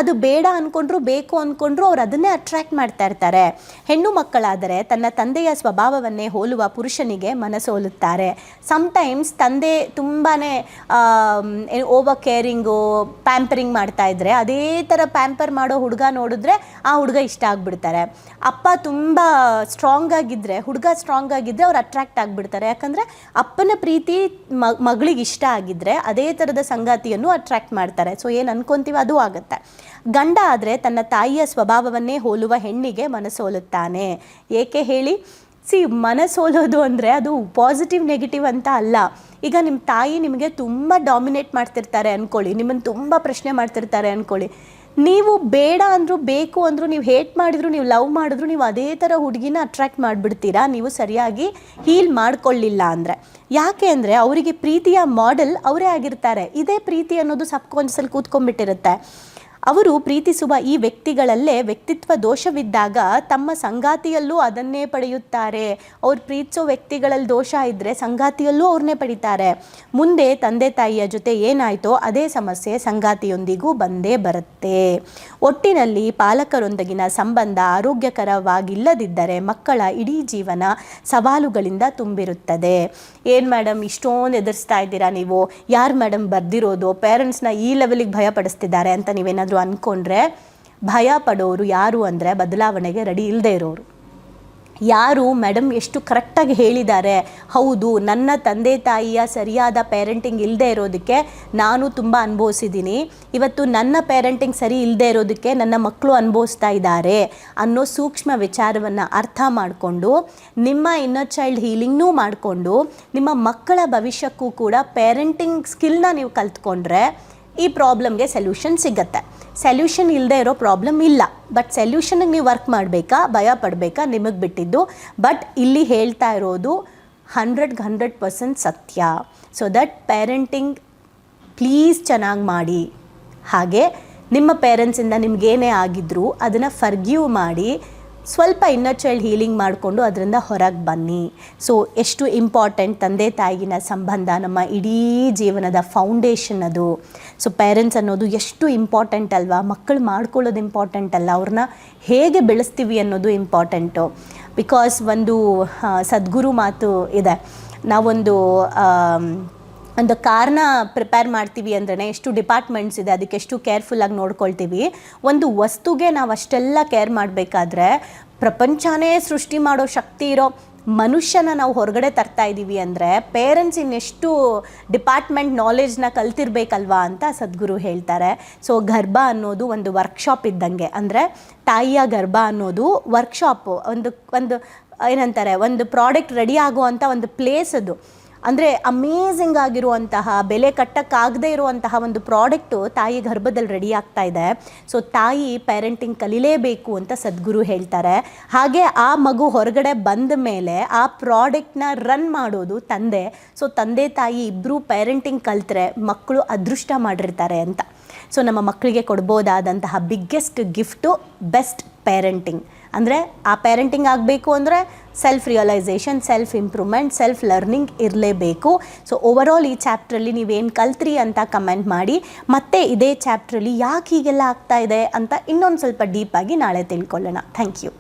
ಅದು ಬೇಡ ಅಂದ್ಕೊಂಡ್ರು ಬೇಕು ಅಂದ್ಕೊಂಡ್ರು ಅವ್ರು ಅದನ್ನೇ ಅಟ್ರ್ಯಾಕ್ಟ್ ಮಾಡ್ತಾ ಇರ್ತಾರೆ. ಹೆಣ್ಣು ಮಕ್ಕಳಾದರೆ ತನ್ನ ತಂದೆಯ ಸ್ವಭಾವವನ್ನೇ ಹೋಲುವ ಪುರುಷನಿಗೆ ಮನಸೋಲುತ್ತಾರೆ. ಸಮ್ಟೈಮ್ಸ್ ತಂದೆ ತುಂಬಾ ಓವರ್ ಕೇರಿಂಗು ಪ್ಯಾಂಪರಿಂಗ್ ಮಾಡ್ತಾ ಇದ್ದರೆ ಅದೇ ಥರ ಪ್ಯಾಂಪರ್ ಮಾಡೋ ಹುಡುಗ ನೋಡಿದ್ರೆ ಆ ಹುಡುಗ ಇಷ್ಟ ಆಗಿಬಿಡ್ತಾರೆ. ಅಪ್ಪ ತುಂಬ ಸ್ಟ್ರಾಂಗ್ ಆಗಿದ್ದರೆ ಹುಡುಗ ಸ್ಟ್ರಾಂಗ್ ಆಗಿದ್ದರೆ ಅವ್ರು ಅಟ್ರ್ಯಾಕ್ಟ್ ಆಗಿಬಿಡ್ತಾರೆ. ಯಾಕಂದರೆ ಅಪ್ಪನ ಪ್ರೀತಿ ಮಗಳಿಗೆ ಇಷ್ಟ ಆಗಿದ್ದರೆ ಅದೇ ಥರದ ಸಂಗಾತಿಯನ್ನು ಅಟ್ರ್ಯಾಕ್ಟ್ ಮಾಡ್ತಾರೆ. ಸೊ ಏನು ಅನ್ಕೊಂತೀವಿ ಅದು ಆಗುತ್ತೆ. ಗಂಡ ಆದರೆ ತನ್ನ ತಾಯಿಯ ಸ್ವಭಾವವನ್ನೇ ಹೋಲುವ ಹೆಣ್ಣಿಗೆ ಮನಸೋಲುತ್ತಾನೆ. ಏಕೆ ಹೇಳಿ? ಸಿ ಮನಸ್ಸೋಲೋದು ಅಂದರೆ ಅದು ಪಾಸಿಟಿವ್ ನೆಗೆಟಿವ್ ಅಂತ ಅಲ್ಲ. ಈಗ ನಿಮ್ಮ ತಾಯಿ ನಿಮಗೆ ತುಂಬ ಡಾಮಿನೇಟ್ ಮಾಡ್ತಿರ್ತಾರೆ ಅಂದ್ಕೊಳ್ಳಿ ನಿಮ್ಮನ್ನು ತುಂಬ ಪ್ರಶ್ನೆ ಮಾಡ್ತಿರ್ತಾರೆ ಅಂದ್ಕೊಳ್ಳಿ ನೀವು ಬೇಡ ಅಂದರೂ, ಬೇಕು ಅಂದರೂ, ನೀವು ಹೇಟ್ ಮಾಡಿದ್ರು, ನೀವು ಲವ್ ಮಾಡಿದ್ರು, ನೀವು ಅದೇ ಥರ ಹುಡುಗಿನ ಅಟ್ರ್ಯಾಕ್ಟ್ ಮಾಡಿಬಿಡ್ತೀರಾ. ನೀವು ಸರಿಯಾಗಿ ಹೀಲ್ ಮಾಡ್ಕೊಳ್ಳಿಲ್ಲ ಅಂದರೆ. ಯಾಕೆ ಅಂದರೆ ಅವರಿಗೆ ಪ್ರೀತಿಯ ಮಾಡೆಲ್ ಅವರೇ ಆಗಿರ್ತಾರೆ. ಇದೇ ಪ್ರೀತಿ ಅನ್ನೋದು ಸಬ್ಕಾನ್ಷಿಯಸಲ್ಲಿ ಕೂತ್ಕೊಂಡ್ಬಿಟ್ಟಿರುತ್ತೆ. ಅವರು ಪ್ರೀತಿಸುವ ಈ ವ್ಯಕ್ತಿಗಳಲ್ಲೇ ವ್ಯಕ್ತಿತ್ವ ದೋಷವಿದ್ದಾಗ ತಮ್ಮ ಸಂಗಾತಿಯಲ್ಲೂ ಅದನ್ನೇ ಪಡೆಯುತ್ತಾರೆ. ಅವ್ರು ಪ್ರೀತಿಸೋ ವ್ಯಕ್ತಿಗಳಲ್ಲಿ ದೋಷ ಇದ್ದರೆ ಸಂಗಾತಿಯಲ್ಲೂ ಅವ್ರನ್ನೇ ಪಡಿತಾರೆ. ಮುಂದೆ ತಂದೆ ತಾಯಿಯ ಜೊತೆ ಏನಾಯಿತೋ ಅದೇ ಸಮಸ್ಯೆ ಸಂಗಾತಿಯೊಂದಿಗೂ ಬಂದೇ ಬರುತ್ತೆ. ಒಟ್ಟಿನಲ್ಲಿ ಪಾಲಕರೊಂದಿಗಿನ ಸಂಬಂಧ ಆರೋಗ್ಯಕರವಾಗಿಲ್ಲದಿದ್ದರೆ ಮಕ್ಕಳ ಇಡೀ ಜೀವನ ಸವಾಲುಗಳಿಂದ ತುಂಬಿರುತ್ತದೆ. ಏನು ಮೇಡಮ್ ಇಷ್ಟೊಂದು ಎದುರಿಸ್ತಾ ಇದ್ದೀರಾ ನೀವು? ಯಾರು ಮೇಡಮ್ ಬರ್ದಿರೋದು? ಪೇರೆಂಟ್ಸ್ನ ಈ ಲೆವೆಲಿಗೆ ಭಯಪಡಿಸ್ತಿದ್ದಾರೆ ಅಂತ ನೀವೇನಾದರೂ ಅಂದ್ಕೊಂಡ್ರೆ ಭಯ ಪಡೋರು ಯಾರು ಅಂದರೆ ಬದಲಾವಣೆಗೆ ರೆಡಿ ಇಲ್ಲದೆ ಇರೋರು. ಯಾರು ಮೇಡಮ್ ಎಷ್ಟು ಕರೆಕ್ಟಾಗಿ ಹೇಳಿದ್ದಾರೆ, ಹೌದು, ನನ್ನ ತಂದೆ ತಾಯಿಯ ಸರಿಯಾದ ಪೇರೆಂಟಿಂಗ್ ಇಲ್ಲದೆ ಇರೋದಕ್ಕೆ ನಾನು ತುಂಬ ಅನುಭವಿಸಿದ್ದೀನಿ. ಇವತ್ತು ನನ್ನ ಪೇರೆಂಟಿಂಗ್ ಸರಿ ಇಲ್ಲದೆ ಇರೋದಕ್ಕೆ ನನ್ನ ಮಕ್ಕಳು ಅನುಭವಿಸ್ತಾ ಇದ್ದಾರೆ ಅನ್ನೋ ಸೂಕ್ಷ್ಮ ವಿಚಾರವನ್ನು ಅರ್ಥ ಮಾಡಿಕೊಂಡು, ನಿಮ್ಮ ಇನ್ನರ್ ಚೈಲ್ಡ್ ಹೀಲಿಂಗ್ನೂ ಮಾಡಿಕೊಂಡು, ನಿಮ್ಮ ಮಕ್ಕಳ ಭವಿಷ್ಯಕ್ಕೂ ಕೂಡ ಪೇರೆಂಟಿಂಗ್ ಸ್ಕಿಲ್ನ ನೀವು ಕಲ್ತ್ಕೊಂಡ್ರೆ ಈ ಪ್ರಾಬ್ಲಮ್ಗೆ ಸೊಲ್ಯೂಷನ್ ಸಿಗುತ್ತೆ. ಸೊಲ್ಯೂಷನ್ ಇಲ್ಲದೆ ಇರೋ ಪ್ರಾಬ್ಲಮ್ ಇಲ್ಲ. ಬಟ್ ಸೊಲ್ಯೂಷನಿಗೆ ನೀವು ವರ್ಕ್ ಮಾಡಬೇಕಾ? ಭಯ ಪಡಬೇಕಾ? ನಿಮಗೆ ಬಿಟ್ಟಿದ್ದು. ಬಟ್ ಇಲ್ಲಿ ಹೇಳ್ತಾ ಇರೋದು ಹಂಡ್ರೆಡ್ಗೆ ಹಂಡ್ರೆಡ್ ಪರ್ಸೆಂಟ್ ಸತ್ಯ. ಸೊ ದಟ್ ಪೇರೆಂಟಿಂಗ್ ಪ್ಲೀಸ್ ಚೆನ್ನಾಗಿ ಮಾಡಿ. ಹಾಗೆ ನಿಮ್ಮ ಪೇರೆಂಟ್ಸಿಂದ ನಿಮಗೇನೇ ಆಗಿದ್ರೂ, ಅದನ್ನು ಫರ್ಗ್ಯೂ ಮಾಡಿ. ಸ್ವಲ್ಪ ಇನ್ನರ್ ಚೈಲ್ಡ್ ಹೀಲಿಂಗ್ ಮಾಡಿಕೊಂಡು ಅದರಿಂದ ಹೊರಗೆ ಬನ್ನಿ. ಸೊ ಎಷ್ಟು ಇಂಪಾರ್ಟೆಂಟ್ ತಂದೆ ತಾಯಿಗಿನ ಸಂಬಂಧ, ನಮ್ಮ ಇಡೀ ಜೀವನದ ಫೌಂಡೇಶನ್ ಅದು. ಸೊ ಪೇರೆಂಟ್ಸ್ ಅನ್ನೋದು ಎಷ್ಟು ಇಂಪಾರ್ಟೆಂಟ್ ಅಲ್ವಾ? ಮಕ್ಕಳು ಮಾಡ್ಕೊಳ್ಳೋದು ಇಂಪಾರ್ಟೆಂಟ್ ಅಲ್ಲ? ಅವ್ರನ್ನ ಹೇಗೆ ಬೆಳೆಸ್ತೀವಿ ಅನ್ನೋದು ಇಂಪಾರ್ಟೆಂಟು ಬಿಕಾಸ್ ಒಂದು ಸದ್ಗುರು ಮಾತು ಇದೆ. ನಾವೊಂದು ಒಂದು ಕಾರ್ನ ಪ್ರಿಪೇರ್ ಮಾಡ್ತೀವಿ ಅಂದ್ರೆ ಎಷ್ಟು ಡಿಪಾರ್ಟ್ಮೆಂಟ್ಸ್ ಇದೆ, ಅದಕ್ಕೆ ಎಷ್ಟು ಕೇರ್ಫುಲ್ಲಾಗಿ ನೋಡ್ಕೊಳ್ತೀವಿ. ಒಂದು ವಸ್ತುಗೆ ನಾವು ಅಷ್ಟೆಲ್ಲ ಕೇರ್ ಮಾಡಬೇಕಾದ್ರೆ ಪ್ರಪಂಚನೇ ಸೃಷ್ಟಿ ಮಾಡೋ ಶಕ್ತಿ ಇರೋ ಮನುಷ್ಯನ ನಾವು ಹೊರಗಡೆ ತರ್ತಾ ಇದ್ದೀವಿ ಅಂದರೆ ಪೇರೆಂಟ್ಸ್ ಇನ್ನೆಷ್ಟು ಡಿಪಾರ್ಟ್ಮೆಂಟ್ ನಾಲೆಜ್ನ ಕಲ್ತಿರ್ಬೇಕಲ್ವಾ ಅಂತ ಸದ್ಗುರು ಹೇಳ್ತಾರೆ. ಸೊ ಗರ್ಭ ಅನ್ನೋದು ಒಂದು ವರ್ಕ್ಶಾಪ್ ಇದ್ದಂಗೆ. ಅಂದರೆ ತಾಯಿಯ ಗರ್ಭ ಅನ್ನೋದು ವರ್ಕ್ಶಾಪು ಒಂದು ಒಂದು, ಏನಂತಾರೆ, ಒಂದು ಪ್ರಾಡಕ್ಟ್ ರೆಡಿ ಆಗುವಂಥ ಒಂದು ಪ್ಲೇಸ್ ಅದು. ಅಂದರೆ ಅಮೇಝಿಂಗ್ ಆಗಿರುವಂತಹ, ಬೆಲೆ ಕಟ್ಟಕ್ಕಾಗದೇ ಇರುವಂತಹ ಒಂದು ಪ್ರಾಡಕ್ಟು ತಾಯಿ ಗರ್ಭದಲ್ಲಿ ರೆಡಿ ಆಗ್ತಾ ಇದೆ. ಸೊ ತಾಯಿ ಪೇರೆಂಟಿಂಗ್ ಕಲಿಲೇಬೇಕು ಅಂತ ಸದ್ಗುರು ಹೇಳ್ತಾರೆ. ಹಾಗೆ ಆ ಮಗು ಹೊರಗಡೆ ಬಂದ ಮೇಲೆ ಆ ಪ್ರಾಡಕ್ಟ್ನ ರನ್ ಮಾಡೋದು ತಂದೆ. ಸೊ ತಂದೆ ತಾಯಿ ಇಬ್ಬರೂ ಪೇರೆಂಟಿಂಗ್ ಕಲ್ತ್ರೆ ಮಕ್ಕಳು ಅದೃಷ್ಟ ಮಾಡಿರ್ತಾರೆ ಅಂತ. ಸೊ ನಮ್ಮ ಮಕ್ಕಳಿಗೆ ಕೊಡ್ಬೋದಾದಂತಹ ಬಿಗ್ಗೆಸ್ಟ್ ಗಿಫ್ಟು ಬೆಸ್ಟ್ ಪೇರೆಂಟಿಂಗ್ ಅಂದರೆ ಆ ಪೇರೆಂಟಿಂಗ್ ಆಗಬೇಕು ಅಂದರೆ self realisation self improvement self learning ಇರಲೇಬೇಕು. ಸೊ ಓವರಾಲ್ ಈ ಚಾಪ್ಟ್ರಲ್ಲಿ ನೀವೇನು ಕಲ್ತ್ರಿ ಅಂತ ಕಮೆಂಟ್ ಮಾಡಿ. ಮತ್ತೆ ಇದೇ ಚಾಪ್ಟ್ರಲ್ಲಿ ಯಾಕೆ ಹೀಗೆಲ್ಲ ಆಗ್ತಾ ಇದೆ ಅಂತ ಇನ್ನೊಂದು ಸ್ವಲ್ಪ ಡೀಪಾಗಿ ನಾಳೆ ತಿಳ್ಕೊಳ್ಳೋಣ. Thank you